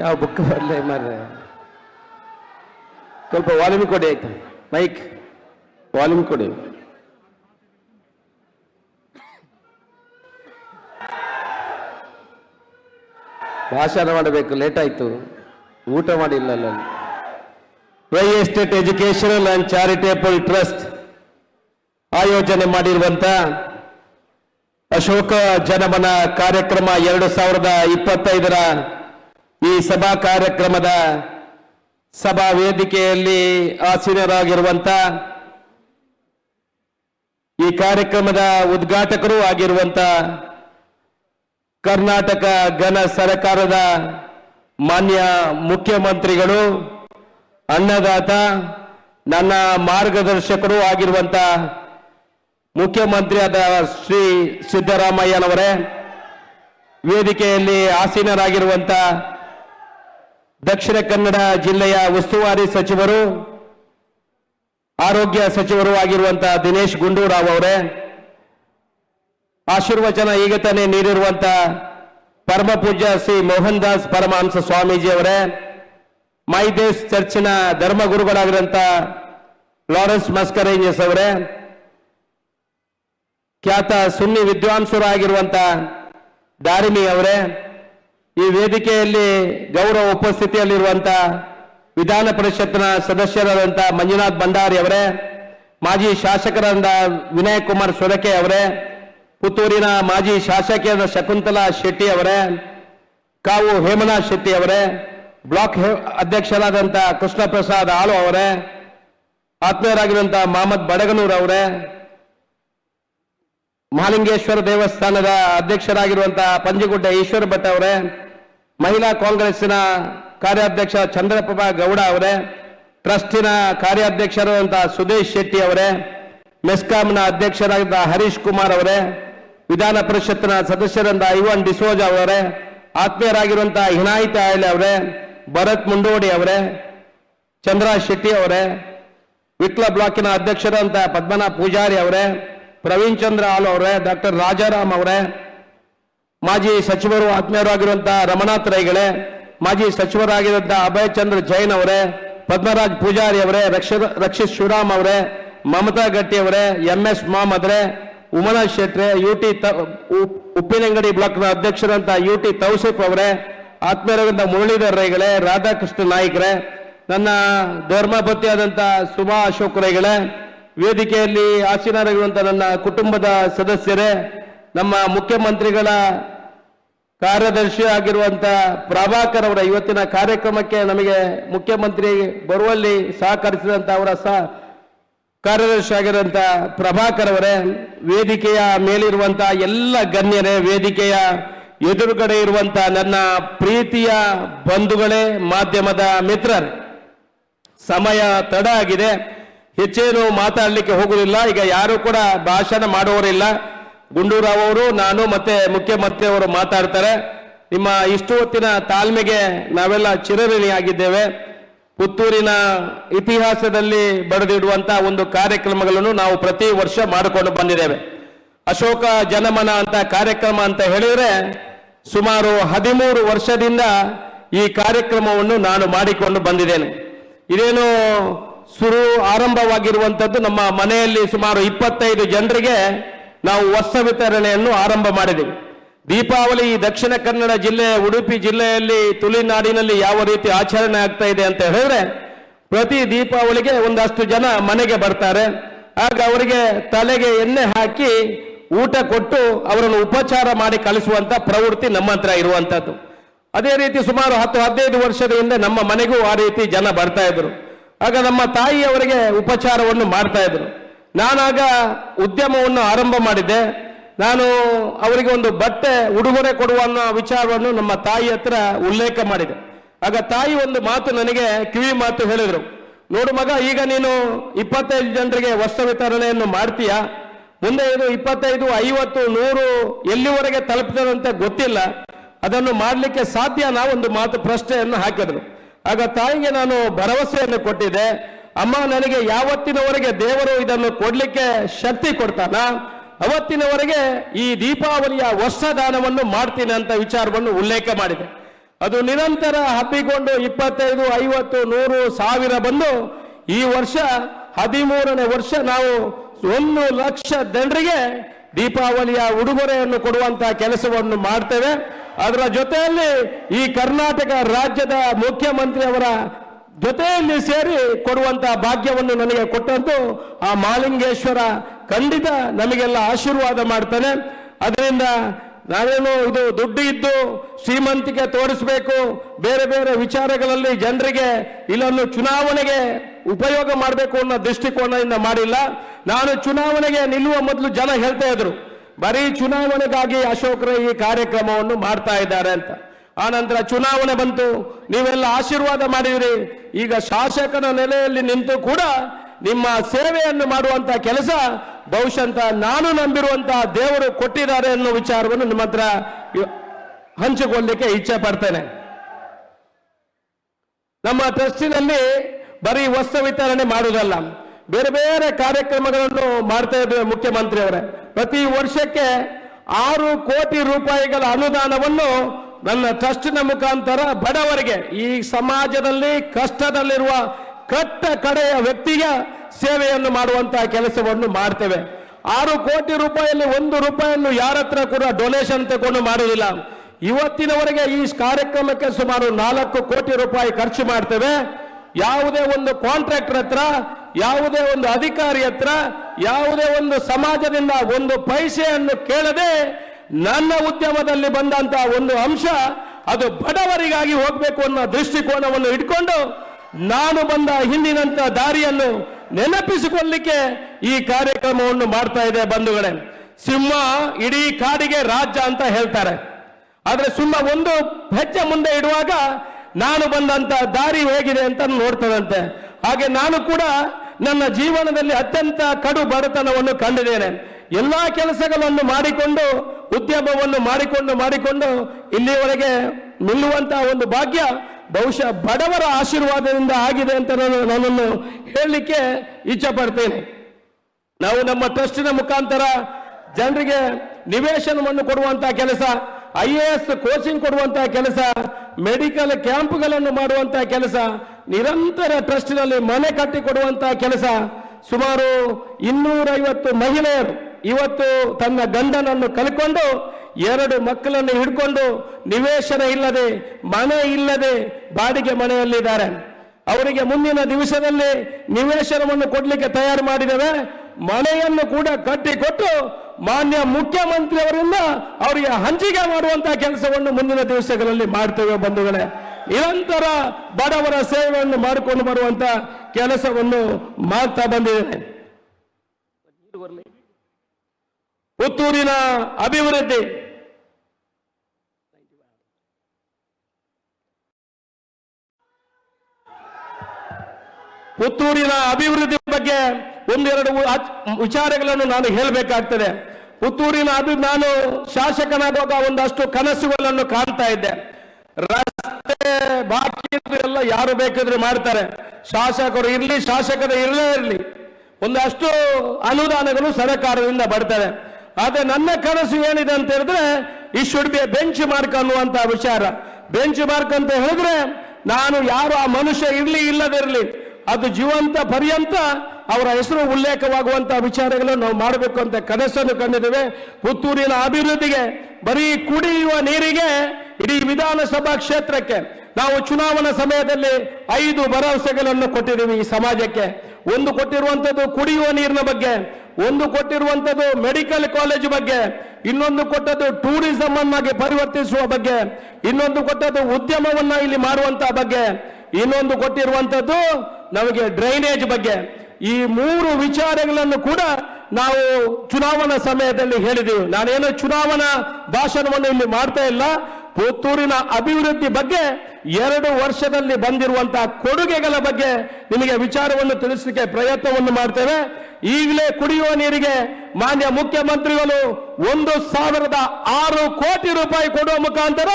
ಯಾವ ಬುಕ್ ಬರಲೇ ಮಾರ್ರೆ. ಸ್ವಲ್ಪ ವಾಲ್ಯೂಮ್ ಕೊಡಿ ಆಯ್ತಾ? ಮೈಕ್ ವಾಲ್ಯೂಮ್ ಕೊಡಿ. ಭಾಷಣ ಮಾಡಬೇಕು ಲೇಟ್ ಆಯ್ತು. ಊಟ ಮಾಡಿಲ್ಲ ಅಲ್ಲಿ Rai estate educational and charitable trust ಆಯೋಜನೆ ಮಾಡಿರುವಂತ ಅಶೋಕ ಜನಮನ ಕಾರ್ಯಕ್ರಮ ಎರಡು ಸಾವಿರದ ಇಪ್ಪತ್ತೈದರ ಈ ಸಭಾ ಕಾರ್ಯಕ್ರಮದ ಸಭಾ ವೇದಿಕೆಯಲ್ಲಿ ಆಸೀನರಾಗಿರುವಂತ ಈ ಕಾರ್ಯಕ್ರಮದ ಉದ್ಘಾಟಕರು ಆಗಿರುವಂತ ಕರ್ನಾಟಕ ಘನ ಸರಕಾರದ ಮಾನ್ಯ ಮುಖ್ಯಮಂತ್ರಿಗಳು, ಅನ್ನದಾತ, ನನ್ನ ಮಾರ್ಗದರ್ಶಕರು ಆಗಿರುವಂತ ಮುಖ್ಯಮಂತ್ರಿಯಾದ ಶ್ರೀ ಸಿದ್ದರಾಮಯ್ಯನವರೇ, ವೇದಿಕೆಯಲ್ಲಿ ಆಸೀನರಾಗಿರುವಂತ ದಕ್ಷಿಣ ಕನ್ನಡ ಜಿಲ್ಲೆಯ ಉಸ್ತುವಾರಿ ಸಚಿವರು, ಆರೋಗ್ಯ ಸಚಿವರು ಆಗಿರುವಂತಹ ದಿನೇಶ್ ಗುಂಡೂರಾವ್ ಅವರೇ, ಆಶೀರ್ವಚನ ಈಗ ತಾನೇ ನೀಡಿರುವಂತ ಪರಮ ಪೂಜ್ಯ ಶ್ರೀ ಮೋಹನ್ ದಾಸ್ ಪರಮಹಂಸ ಸ್ವಾಮೀಜಿ ಅವರೇ ಮೈದೇಶ್ ಚರ್ಚಿನ ಧರ್ಮಗುರುಗಳಾಗಿರುವಂತ ಲಾರೆನ್ಸ್ ಮಸ್ಕರೇಂಜಸ್ ಅವರೇ, ಖ್ಯಾತ ಸುನ್ನಿ ವಿದ್ವಾಂಸರಾಗಿರುವಂತ ದಾರಿಮಿ ಅವರೇ ಈ ವೇದಿಕೆಯಲ್ಲಿ ಗೌರವ ಉಪಸ್ಥಿತಿಯಲ್ಲಿರುವಂತ ವಿಧಾನ ಪರಿಷತ್ನ ಸದಸ್ಯರಾದಂಥ ಮಂಜುನಾಥ್ ಭಂಡಾರಿ ಅವರೇ, ಮಾಜಿ ಶಾಸಕರಾದ ವಿನಯ್ ಕುಮಾರ್ ಸೊರಕೆ ಅವರೇ, ಪುತ್ತೂರಿನ ಮಾಜಿ ಶಾಸಕಿಯಾದ ಶಕುಂತಲಾ ಶೆಟ್ಟಿ ಅವರೇ, ಕಾವು ಹೇಮನಾಥ್ ಶೆಟ್ಟಿ ಅವರೇ, ಬ್ಲಾಕ್ ಅಧ್ಯಕ್ಷರಾದಂತ ಕೃಷ್ಣ ಪ್ರಸಾದ್ ಆಳು ಅವರೇ ಆತ್ಮೀಯರಾಗಿರುವಂಥ ಮಹಮ್ಮದ್ ಬಡಗನೂರ್ ಅವರೇ, ಮಹಾಲಿಂಗೇಶ್ವರ ದೇವಸ್ಥಾನದ ಅಧ್ಯಕ್ಷರಾಗಿರುವಂತಹ ಪಂಜಗುಡ್ಡ ಈಶ್ವರ ಭಟ್ ಅವರೇ ಮಹಿಳಾ ಕಾಂಗ್ರೆಸ್ಸಿನ ಕಾರ್ಯಾಧ್ಯಕ್ಷ ಚಂದ್ರಪ್ರಭಾ ಗೌಡ ಅವರೇ, ಟ್ರಸ್ಟಿನ ಕಾರ್ಯಾಧ್ಯಕ್ಷರಾದಂಥ ಸುದೇಶ್ ಶೆಟ್ಟಿ ಅವರೇ, ಮೆಸ್ಕಾಂನ ಅಧ್ಯಕ್ಷರಾದ ಹರೀಶ್ ಕುಮಾರ್ ಅವರೇ, ವಿಧಾನ ಪರಿಷತ್ತಿನ ಸದಸ್ಯರಾದ ಐವನ್ ಡಿಸೋಜ ಅವರೇ ಆತ್ಮೀಯರಾಗಿರುವಂತಹ ಹಿನಾಯಿತ ಆಯ್ಲೆ ಅವರೇ, ಭರತ್ ಮುಂಡೋಡಿ ಅವರೇ, ಚಂದ್ರ ಶೆಟ್ಟಿ ಅವರೇ ವಿಟ್ಲ ಬ್ಲಾಕಿನ ಅಧ್ಯಕ್ಷರಂತ ಪದ್ಮನಾಭ ಪೂಜಾರಿ ಅವರೇ, ಪ್ರವೀಣ್ ಚಂದ್ರ ಆಲ್ ಅವರೇ, ಡಾಕ್ಟರ್ ರಾಜಾರಾಮ್ ಅವರೇ ಮಾಜಿ ಸಚಿವರು ಆತ್ಮೀಯರಾಗಿರುವಂತಹ ರಮನಾಥ್ ರೈಗಳೇ, ಮಾಜಿ ಸಚಿವರಾಗಿರುವಂತಹ ಅಭಯ್ ಚಂದ್ರ ಜೈನ್ ಅವರೇ, ಪದ್ಮರಾಜ್ ಪೂಜಾರಿ ಅವರೇ, ರಕ್ಷ, ರಕ್ಷಿತ್ ಶಿವರಾಮ್ ಅವರೇ, ಮಮತಾ ಗಟ್ಟಿ ಅವರೇ ಎಂ ಎಸ್ ಮಾಮದ್ರೆ, ಉಮನಾ ಶೆಟ್ರೆ ಯು ಟಿ ಉಪ್ಪಿನಂಗಡಿ ಬ್ಲಾಕ್ನ ಅಧ್ಯಕ್ಷರಂತ ಯು ಟಿ ತೌಸಿಫ್ ಅವರೇ ಆತ್ಮೀಯರಾದಂಥ ಮುರಳೀಧರ್ ರೈಗಳೇ, ರಾಧಾಕೃಷ್ಣ ನಾಯ್ಕರೇ, ನನ್ನ ಧರ್ಮಪತಿಯಾದಂಥ ಸುಭಾ ಅಶೋಕ್ ರೈಗಳೇ, ವೇದಿಕೆಯಲ್ಲಿ ಆಸೀನರಾಗಿರುವಂಥ ನನ್ನ ಕುಟುಂಬದ ಸದಸ್ಯರೇ, ನಮ್ಮ ಮುಖ್ಯಮಂತ್ರಿಗಳ ಕಾರ್ಯದರ್ಶಿ ಆಗಿರುವಂತ ಪ್ರಭಾಕರ್ ಅವರ ಇವತ್ತಿನ ಕಾರ್ಯಕ್ರಮಕ್ಕೆ ನಮಗೆ ಮುಖ್ಯಮಂತ್ರಿ ಬರುವಲ್ಲಿ ಸಹಕರಿಸಿದಂತ ಅವರ ಸಹ ಕಾರ್ಯದರ್ಶಿ ಆಗಿರುವಂಥ ಪ್ರಭಾಕರ್ ಅವರೇ, ವೇದಿಕೆಯ ಮೇಲಿರುವಂಥ ಎಲ್ಲ ಗಣ್ಯರೇ, ವೇದಿಕೆಯ ಎದುರುಗಡೆ ಇರುವಂತ ನನ್ನ ಪ್ರೀತಿಯ ಬಂಧುಗಳೇ, ಮಾಧ್ಯಮದ ಮಿತ್ರರೇ, ಸಮಯ ತಡ ಆಗಿದೆ. ಹೆಚ್ಚೇನು ಮಾತಾಡಲಿಕ್ಕೆ ಹೋಗುವುದಿಲ್ಲ ಈಗ ಯಾರು ಕೂಡ ಭಾಷಣ ಮಾಡುವವರಿಲ್ಲ. ಗುಂಡೂರಾವ್ ಅವರು, ನಾನು ಮತ್ತೆ ಮುಖ್ಯಮಂತ್ರಿ ಅವರು ಮಾತಾಡ್ತಾರೆ. ನಿಮ್ಮ ಇಷ್ಟು ಹೊತ್ತಿನ ತಾಳ್ಮೆಗೆ ನಾವೆಲ್ಲ ಚಿರಋಣಿಯಾಗಿದ್ದೇವೆ. ಪುತ್ತೂರಿನ ಇತಿಹಾಸದಲ್ಲಿ ಬರೆದಿಡುವಂತಹ ಒಂದು ಕಾರ್ಯಕ್ರಮಗಳನ್ನು ನಾವು ಪ್ರತಿ ವರ್ಷ ಮಾಡಿಕೊಂಡು ಬಂದಿದ್ದೇವೆ. ಅಶೋಕ ಜನಮನ ಅಂತ ಕಾರ್ಯಕ್ರಮ ಅಂತ ಹೇಳಿದ್ರೆ ಸುಮಾರು ಹದಿಮೂರು ವರ್ಷದಿಂದ ಈ ಕಾರ್ಯಕ್ರಮವನ್ನು ನಾನು ಮಾಡಿಕೊಂಡು ಬಂದಿದ್ದೇನೆ. ಇದೇನು ಶುರು ಆರಂಭವಾಗಿರುವಂಥದ್ದು ನಮ್ಮ ಮನೆಯಲ್ಲಿ ಸುಮಾರು ಇಪ್ಪತ್ತೈದು ಜನರಿಗೆ ನಾವು ವಸ್ತ್ರ ವಿತರಣೆಯನ್ನು ಆರಂಭ ಮಾಡಿದೆವು. ದೀಪಾವಳಿ ದಕ್ಷಿಣ ಕನ್ನಡ ಜಿಲ್ಲೆ, ಉಡುಪಿ ಜಿಲ್ಲೆಯಲ್ಲಿ ತುಳಿನಾಡಿನಲ್ಲಿ ಯಾವ ರೀತಿ ಆಚರಣೆ ಆಗ್ತಾ ಇದೆ ಅಂತ ಹೇಳಿದ್ರೆ, ಪ್ರತಿ ದೀಪಾವಳಿಗೆ ಒಂದಷ್ಟು ಜನ ಮನೆಗೆ ಬರ್ತಾರೆ. ಆಗ ಅವರಿಗೆ ತಲೆಗೆ ಎಣ್ಣೆ ಹಾಕಿ ಊಟ ಕೊಟ್ಟು ಅವರನ್ನು ಉಪಚಾರ ಮಾಡಿ ಕಳಿಸುವಂತ ಪ್ರವೃತ್ತಿ ನಮ್ಮ ಹತ್ರ ಇರುವಂತದ್ದು. ಅದೇ ರೀತಿ ಸುಮಾರು ಹತ್ತು, ಹದಿನೈದು ವರ್ಷದ ಹಿಂದೆ ನಮ್ಮ ಮನೆಗೂ ಆ ರೀತಿ ಜನ ಬರ್ತಾ ಇದ್ರು. ಆಗ ನಮ್ಮ ತಾಯಿಯವರಿಗೆ ಉಪಚಾರವನ್ನು ಮಾಡ್ತಾ ಇದ್ರು. ನಾನಾಗ ಉದ್ಯಮವನ್ನು ಆರಂಭ ಮಾಡಿದ್ದೆ. ನಾನು ಅವರಿಗೆ ಒಂದು ಬಟ್ಟೆ, ಉಡುಗೊರೆ ಕೊಡುವ ಅನ್ನೋ ವಿಚಾರವನ್ನು ನಮ್ಮ ತಾಯಿ ಹತ್ರ ಉಲ್ಲೇಖ ಮಾಡಿದೆ. ಆಗ ತಾಯಿ ಒಂದು ಮಾತು ನನಗೆ ಕಿವಿ ಮಾತು ಹೇಳಿದರು. ನೋಡು ಮಗ, ಈಗ ನೀನು ಇಪ್ಪತ್ತೈದು ಜನರಿಗೆ ವಸ್ತ್ರ ವಿತರಣೆಯನ್ನು ಮಾಡ್ತೀಯಾ? ಮುಂದೆ ಇದು ಇಪ್ಪತ್ತೈದು, ಐವತ್ತು, ನೂರು ಎಲ್ಲಿವರೆಗೆ ತಲುಪಿದಂತೆ ಗೊತ್ತಿಲ್ಲ. ಅದನ್ನು ಮಾಡಲಿಕ್ಕೆ ಸಾಧ್ಯನಾ ಒಂದು ಮಾತು ಪ್ರಶ್ನೆಯನ್ನು ಹಾಕಿದರು. ಆಗ ತಾಯಿಗೆ ನಾನು ಭರವಸೆಯನ್ನು ಕೊಟ್ಟಿದ್ದೆ. ಅಮ್ಮ, ನನಗೆ ಯಾವತ್ತಿನವರೆಗೆ ದೇವರು ಇದನ್ನು ಕೊಡ್ಲಿಕ್ಕೆ ಶಕ್ತಿ ಕೊಡ್ತಾನ? ಅವತ್ತಿನವರೆಗೆ ಈ ದೀಪಾವಳಿಯ ವರ್ಷದಾನವನ್ನು ಮಾಡ್ತೀನಿ ಅಂತ ವಿಚಾರವನ್ನು ಉಲ್ಲೇಖ ಮಾಡಿದೆ. ಅದು ನಿರಂತರ ಹಬ್ಬಿಕೊಂಡು ಇಪ್ಪತ್ತೈದು, ಐವತ್ತು, ನೂರು ಸಾವಿರ ಬಂದು ಈ ವರ್ಷ, ಹದಿಮೂರನೇ ವರ್ಷ ನಾವು ಒಂದು ಲಕ್ಷ ಜನರಿಗೆ ದೀಪಾವಳಿಯ ಉಡುಗೊರೆಯನ್ನು ಕೊಡುವಂತಹ ಕೆಲಸವನ್ನು ಮಾಡ್ತೇವೆ. ಅದರ ಜೊತೆಯಲ್ಲಿ ಈ ಕರ್ನಾಟಕ ರಾಜ್ಯದ ಮುಖ್ಯಮಂತ್ರಿ ಅವರ ಜೊತೆಯಲ್ಲಿ ಸೇರಿ ಕೊಡುವಂತ ಭಾಗ್ಯವನ್ನು ನನಗೆ ಕೊಟ್ಟದ್ದು ಆ ಮಾಲಿಂಗೇಶ್ವರ ಖಂಡಿತ ನಮಗೆಲ್ಲ ಆಶೀರ್ವಾದ ಮಾಡ್ತಾನೆ. ಅದರಿಂದ ನಾವೇನು ಇದು ದುಡ್ಡು ಇದ್ದು ಶ್ರೀಮಂತಿಕೆ ತೋರಿಸಬೇಕು. ಬೇರೆ ಬೇರೆ ವಿಚಾರಗಳಲ್ಲಿ ಜನರಿಗೆ ಇಲ್ಲೊಂದು ಚುನಾವಣೆಗೆ ಉಪಯೋಗ ಮಾಡಬೇಕು ಅನ್ನೋ ದೃಷ್ಟಿಕೋನದಿಂದ ಮಾಡಿಲ್ಲ. ನಾನು ಚುನಾವಣೆಗೆ ನಿಲ್ಲುವ ಮೊದಲು ಜನ ಹೇಳ್ತಾ ಇದ್ರು, ಬರೀ ಚುನಾವಣೆಗಾಗಿ ಅಶೋಕರ ಈ ಕಾರ್ಯಕ್ರಮವನ್ನು ಮಾಡ್ತಾ ಇದ್ದಾರೆ ಅಂತ. ಆನಂತರ ಚುನಾವಣೆ ಬಂತು. ನೀವೆಲ್ಲ ಆಶೀರ್ವಾದ ಮಾಡಿದಿರಿ. ಈಗ ಶಾಸಕನ ನೆಲೆಯಲ್ಲಿ ನಿಂತು ಕೂಡ ನಿಮ್ಮ ಸೇವೆಯನ್ನು ಮಾಡುವಂತ ಕೆಲಸ ಬಹುಶಃ ನಾನು ನಂಬಿರುವಂತಹ ದೇವರು ಕೊಟ್ಟಿದ್ದಾರೆ ಅನ್ನೋ ವಿಚಾರವನ್ನು ನಿಮ್ಮ ಹತ್ರ ಹಂಚಿಕೊಳ್ಳಲಿಕ್ಕೆ ಇಚ್ಛೆ ಪಡ್ತೇನೆ. ನಮ್ಮ ಟ್ರಸ್ಟಿನಲ್ಲಿ ಬರೀ ವಸ್ತು ವಿತರಣೆ ಮಾಡುವುದಲ್ಲ, ಬೇರೆ ಬೇರೆ ಕಾರ್ಯಕ್ರಮಗಳನ್ನು ಮಾಡ್ತಾ ಇದ್ದೇವೆ ಮುಖ್ಯಮಂತ್ರಿಯವರೇ. ಪ್ರತಿ ವರ್ಷಕ್ಕೆ ಆರು ಕೋಟಿ ರೂಪಾಯಿಗಳ ಅನುದಾನವನ್ನು ನನ್ನ ಟ್ರಸ್ಟಿನ ಮುಖಾಂತರ ಬಡವರಿಗೆ ಈ ಸಮಾಜದಲ್ಲಿ ಕಷ್ಟದಲ್ಲಿರುವ ಕಟ್ಟ ಕಡೆಯ ವ್ಯಕ್ತಿಗೆ ಸೇವೆಯನ್ನು ಮಾಡುವಂತಹ ಕೆಲಸವನ್ನು ಮಾಡ್ತೇವೆ. ಆರು ಕೋಟಿ ರೂಪಾಯಿಯಲ್ಲಿ ಒಂದು ರೂಪಾಯಿಯನ್ನು ಯಾರ ಹತ್ರ ಕೂಡ ಡೊನೇಷನ್ ತಗೊಂಡು ಮಾಡುವುದಿಲ್ಲ. ಇವತ್ತಿನವರೆಗೆ ಈ ಕಾರ್ಯಕ್ರಮಕ್ಕೆ ಸುಮಾರು ನಾಲ್ಕು ಕೋಟಿ ರೂಪಾಯಿ ಖರ್ಚು ಮಾಡ್ತೇವೆ. ಯಾವುದೇ ಒಂದು ಕಾಂಟ್ರಾಕ್ಟರ್ ಹತ್ರ, ಯಾವುದೇ ಒಂದು ಅಧಿಕಾರಿ ಹತ್ರ, ಯಾವುದೇ ಒಂದು ಸಮಾಜದಿಂದ ಒಂದು ಪೈಸೆಯನ್ನು ಕೇಳದೆ ನನ್ನ ಉದ್ಯಮದಲ್ಲಿ ಬಂದಂತ ಒಂದು ಅಂಶ, ಅದು ಬಡವರಿಗಾಗಿ ಹೋಗಬೇಕು ಅನ್ನೋ ದೃಷ್ಟಿಕೋನವನ್ನು ಇಟ್ಕೊಂಡು ನಾನು ಬಂದ ಹಿಂದಿನಂತ ದಾರಿಯನ್ನು ನೆನಪಿಸಿಕೊಳ್ಳಲಿಕ್ಕೆ ಈ ಕಾರ್ಯಕ್ರಮವನ್ನು ಮಾಡ್ತಾ ಇದೆ ಬಂಧುಗಳೇ. ಸಿಂಹ ಇಡೀ ಕಾಡಿಗೆ ರಾಜ್ಯ ಅಂತ ಹೇಳ್ತಾರೆ. ಆದ್ರೆ ಸಿಂಹ ಒಂದು ಹೆಜ್ಜೆ ಮುಂದೆ ಇಡುವಾಗ ನಾನು ಬಂದಂತ ದಾರಿ ಹೇಗಿದೆ ಅಂತ ನೋಡ್ತದಂತೆ. ಹಾಗೆ ನಾನು ಕೂಡ ನನ್ನ ಜೀವನದಲ್ಲಿ ಅತ್ಯಂತ ಕಡು ಬಡತನವನ್ನು ಕಂಡಿದ್ದೇನೆ. ಎಲ್ಲಾ ಕೆಲಸಗಳನ್ನು ಮಾಡಿಕೊಂಡು ಉದ್ಯಮವನ್ನು ಮಾಡಿಕೊಂಡು ಮಾಡಿಕೊಂಡು ಇಲ್ಲಿಯವರೆಗೆ ನಿಲ್ಲುವಂತಹ ಒಂದು ಭಾಗ್ಯ ಬಹುಶಃ ಬಡವರ ಆಶೀರ್ವಾದದಿಂದ ಆಗಿದೆ ಅಂತ ನಾನು ನನ್ನನ್ನು ಹೇಳಲಿಕ್ಕೆ ಇಚ್ಛೆ ಪಡ್ತೇನೆ ನಾವು ನಮ್ಮ ಟ್ರಸ್ಟಿನ ಮುಖಾಂತರ ಜನರಿಗೆ ನಿವೇಶನವನ್ನು ಕೊಡುವಂತಹ ಕೆಲಸ, ಐ ಎ ಎಸ್ ಕೋಚಿಂಗ್ ಕೊಡುವಂತಹ ಕೆಲಸ, ಮೆಡಿಕಲ್ ಕ್ಯಾಂಪ್ಗಳನ್ನು ಮಾಡುವಂತಹ ಕೆಲಸ, ನಿರಂತರ ಟ್ರಸ್ಟಿನಲ್ಲಿ ಮನೆ ಕಟ್ಟಿ ಕೊಡುವಂತಹ ಕೆಲಸ ಸುಮಾರು ಇನ್ನೂರೈವತ್ತು ಮಹಿಳೆಯರು ಇವತ್ತು ತನ್ನ ಗಂಡನನ್ನು ಕಲ್ಕೊಂಡು ಎರಡು ಮಕ್ಕಳನ್ನು ಹಿಡ್ಕೊಂಡು ನಿವೇಶನ ಇಲ್ಲದೆ, ಮನೆ ಇಲ್ಲದೆ ಬಾಡಿಗೆ ಮನೆಯಲ್ಲಿದ್ದಾರೆ. ಅವರಿಗೆ ಮುಂದಿನ ದಿವಸದಲ್ಲಿ ನಿವೇಶನವನ್ನು ಕೊಡಲಿಕ್ಕೆ ತಯಾರು ಮಾಡಿದ್ದೇವೆ. ಮನೆಯನ್ನು ಕೂಡ ಕಟ್ಟಿಕೊಟ್ಟು ಮಾನ್ಯ ಮುಖ್ಯಮಂತ್ರಿ ಅವರಿಗೆ ಹಂಚಿಕೆ ಮಾಡುವಂತಹ ಕೆಲಸವನ್ನು ಮುಂದಿನ ದಿವಸಗಳಲ್ಲಿ ಮಾಡ್ತೇವೆ ಬಂಧುಗಳೇ. ನಿರಂತರ ಬಡವರ ಸೇವೆಯನ್ನು ಮಾಡಿಕೊಂಡು ಬರುವಂತ ಕೆಲಸವನ್ನು ಮಾಡ್ತಾ ಬಂದಿದ್ದೇನೆ. ಪುತ್ತೂರಿನ ಅಭಿವೃದ್ಧಿ. ಪುತ್ತೂರಿನ ಅಭಿವೃದ್ಧಿ ಬಗ್ಗೆ ಒಂದೆರಡು ವಿಚಾರಗಳನ್ನು ನಾನು ಹೇಳಬೇಕಾಗ್ತದೆ. ಪುತ್ತೂರಿನ ಅಭಿ ನಾನು ಶಾಸಕನಾಗುವಾಗ ಒಂದಷ್ಟು ಕನಸುಗಳನ್ನು ಕಾಣ್ತಾ ಇದ್ದೆ. ರಸ್ತೆ, ಬಾಕಿ ಎಲ್ಲ ಯಾರು ಬೇಕಾದ್ರೂ ಮಾಡ್ತಾರೆ. ಶಾಸಕರು ಇರಲಿ, ಶಾಸಕರು ಇರಲೇ ಇರಲಿ. ಒಂದಷ್ಟು ಅನುದಾನಗಳು ಸರ್ಕಾರದಿಂದ ಬರ್ತವೆ. ಆದ್ರೆ ನನ್ನ ಕನಸು ಏನಿದೆ ಅಂತ ಹೇಳಿದ್ರೆ, ಈ ಶುಡ್ ಬಿ ಬೆಂಚ್ ಮಾರ್ಕ್ ಅನ್ನುವಂತ ವಿಚಾರ. ಬೆಂಚ್ ಮಾರ್ಕ್ ಅಂತ ಹೇಳಿದ್ರೆ, ನಾನು ಯಾರು ಆ ಮನುಷ್ಯ ಇರ್ಲಿ ಇಲ್ಲದಿರಲಿ, ಅದು ಜೀವಂತ ಪರ್ಯಂತ ಅವರ ಹೆಸರು ಉಲ್ಲೇಖವಾಗುವಂತಹ ವಿಚಾರಗಳನ್ನು ನಾವು ಮಾಡಬೇಕು ಅಂತ ಕನಸನ್ನು ಕಂಡಿದ್ದೇವೆ. ಪುತ್ತೂರಿನ ಅಭಿವೃದ್ಧಿಗೆ, ಬರೀ ಕುಡಿಯುವ ನೀರಿಗೆ ಇಡೀ ವಿಧಾನಸಭಾ ಕ್ಷೇತ್ರಕ್ಕೆ ನಾವು ಚುನಾವಣಾ ಸಮಯದಲ್ಲಿ ಐದು ಭರವಸೆಗಳನ್ನು ಕೊಟ್ಟಿದ್ದೀವಿ ಈ ಸಮಾಜಕ್ಕೆ. ಒಂದು ಕೊಟ್ಟಿರುವಂತದ್ದು ಕುಡಿಯುವ ನೀರಿನ ಬಗ್ಗೆ ಒಂದು ಕೊಟ್ಟಿರುವಂತದ್ದು ಮೆಡಿಕಲ್ ಕಾಲೇಜ್ ಬಗ್ಗೆ, ಇನ್ನೊಂದು ಕೊಟ್ಟದ್ದು ಟೂರಿಸಂ ಅನ್ನಾಗಿ ಪರಿವರ್ತಿಸುವ ಬಗ್ಗೆ, ಇನ್ನೊಂದು ಕೊಟ್ಟದ್ದು ಉದ್ಯಮವನ್ನ ಇಲ್ಲಿ ಮಾಡುವಂತ ಬಗ್ಗೆ, ಇನ್ನೊಂದು ಕೊಟ್ಟಿರುವಂತದ್ದು ನಮಗೆ ಡ್ರೈನೇಜ್ ಬಗ್ಗೆ. ಈ ಮೂರು ವಿಚಾರಗಳನ್ನು ಕೂಡ ನಾವು ಚುನಾವಣಾ ಸಮಯದಲ್ಲಿ ಹೇಳಿದೆವು. ನಾನೇನು ಚುನಾವಣಾ ಭಾಷಣವನ್ನು ಇಲ್ಲಿ ಮಾಡ್ತಾ ಇಲ್ಲ. ಪುತ್ತೂರಿನ ಅಭಿವೃದ್ಧಿ ಬಗ್ಗೆ ಎರಡು ವರ್ಷದಲ್ಲಿ ಬಂದಿರುವಂತಹ ಕೊಡುಗೆಗಳ ಬಗ್ಗೆ ನಿಮಗೆ ವಿಚಾರವನ್ನು ತಿಳಿಸಲಿಕ್ಕೆ ಪ್ರಯತ್ನವನ್ನು ಮಾಡ್ತೇವೆ. ಈಗಲೇ ಕುಡಿಯುವ ನೀರಿಗೆ ಮಾನ್ಯ ಮುಖ್ಯಮಂತ್ರಿಗಳು ಒಂದು ಸಾವಿರದ ಆರು ಕೋಟಿ ರೂಪಾಯಿ ಕೊಡುವ ಮುಖಾಂತರ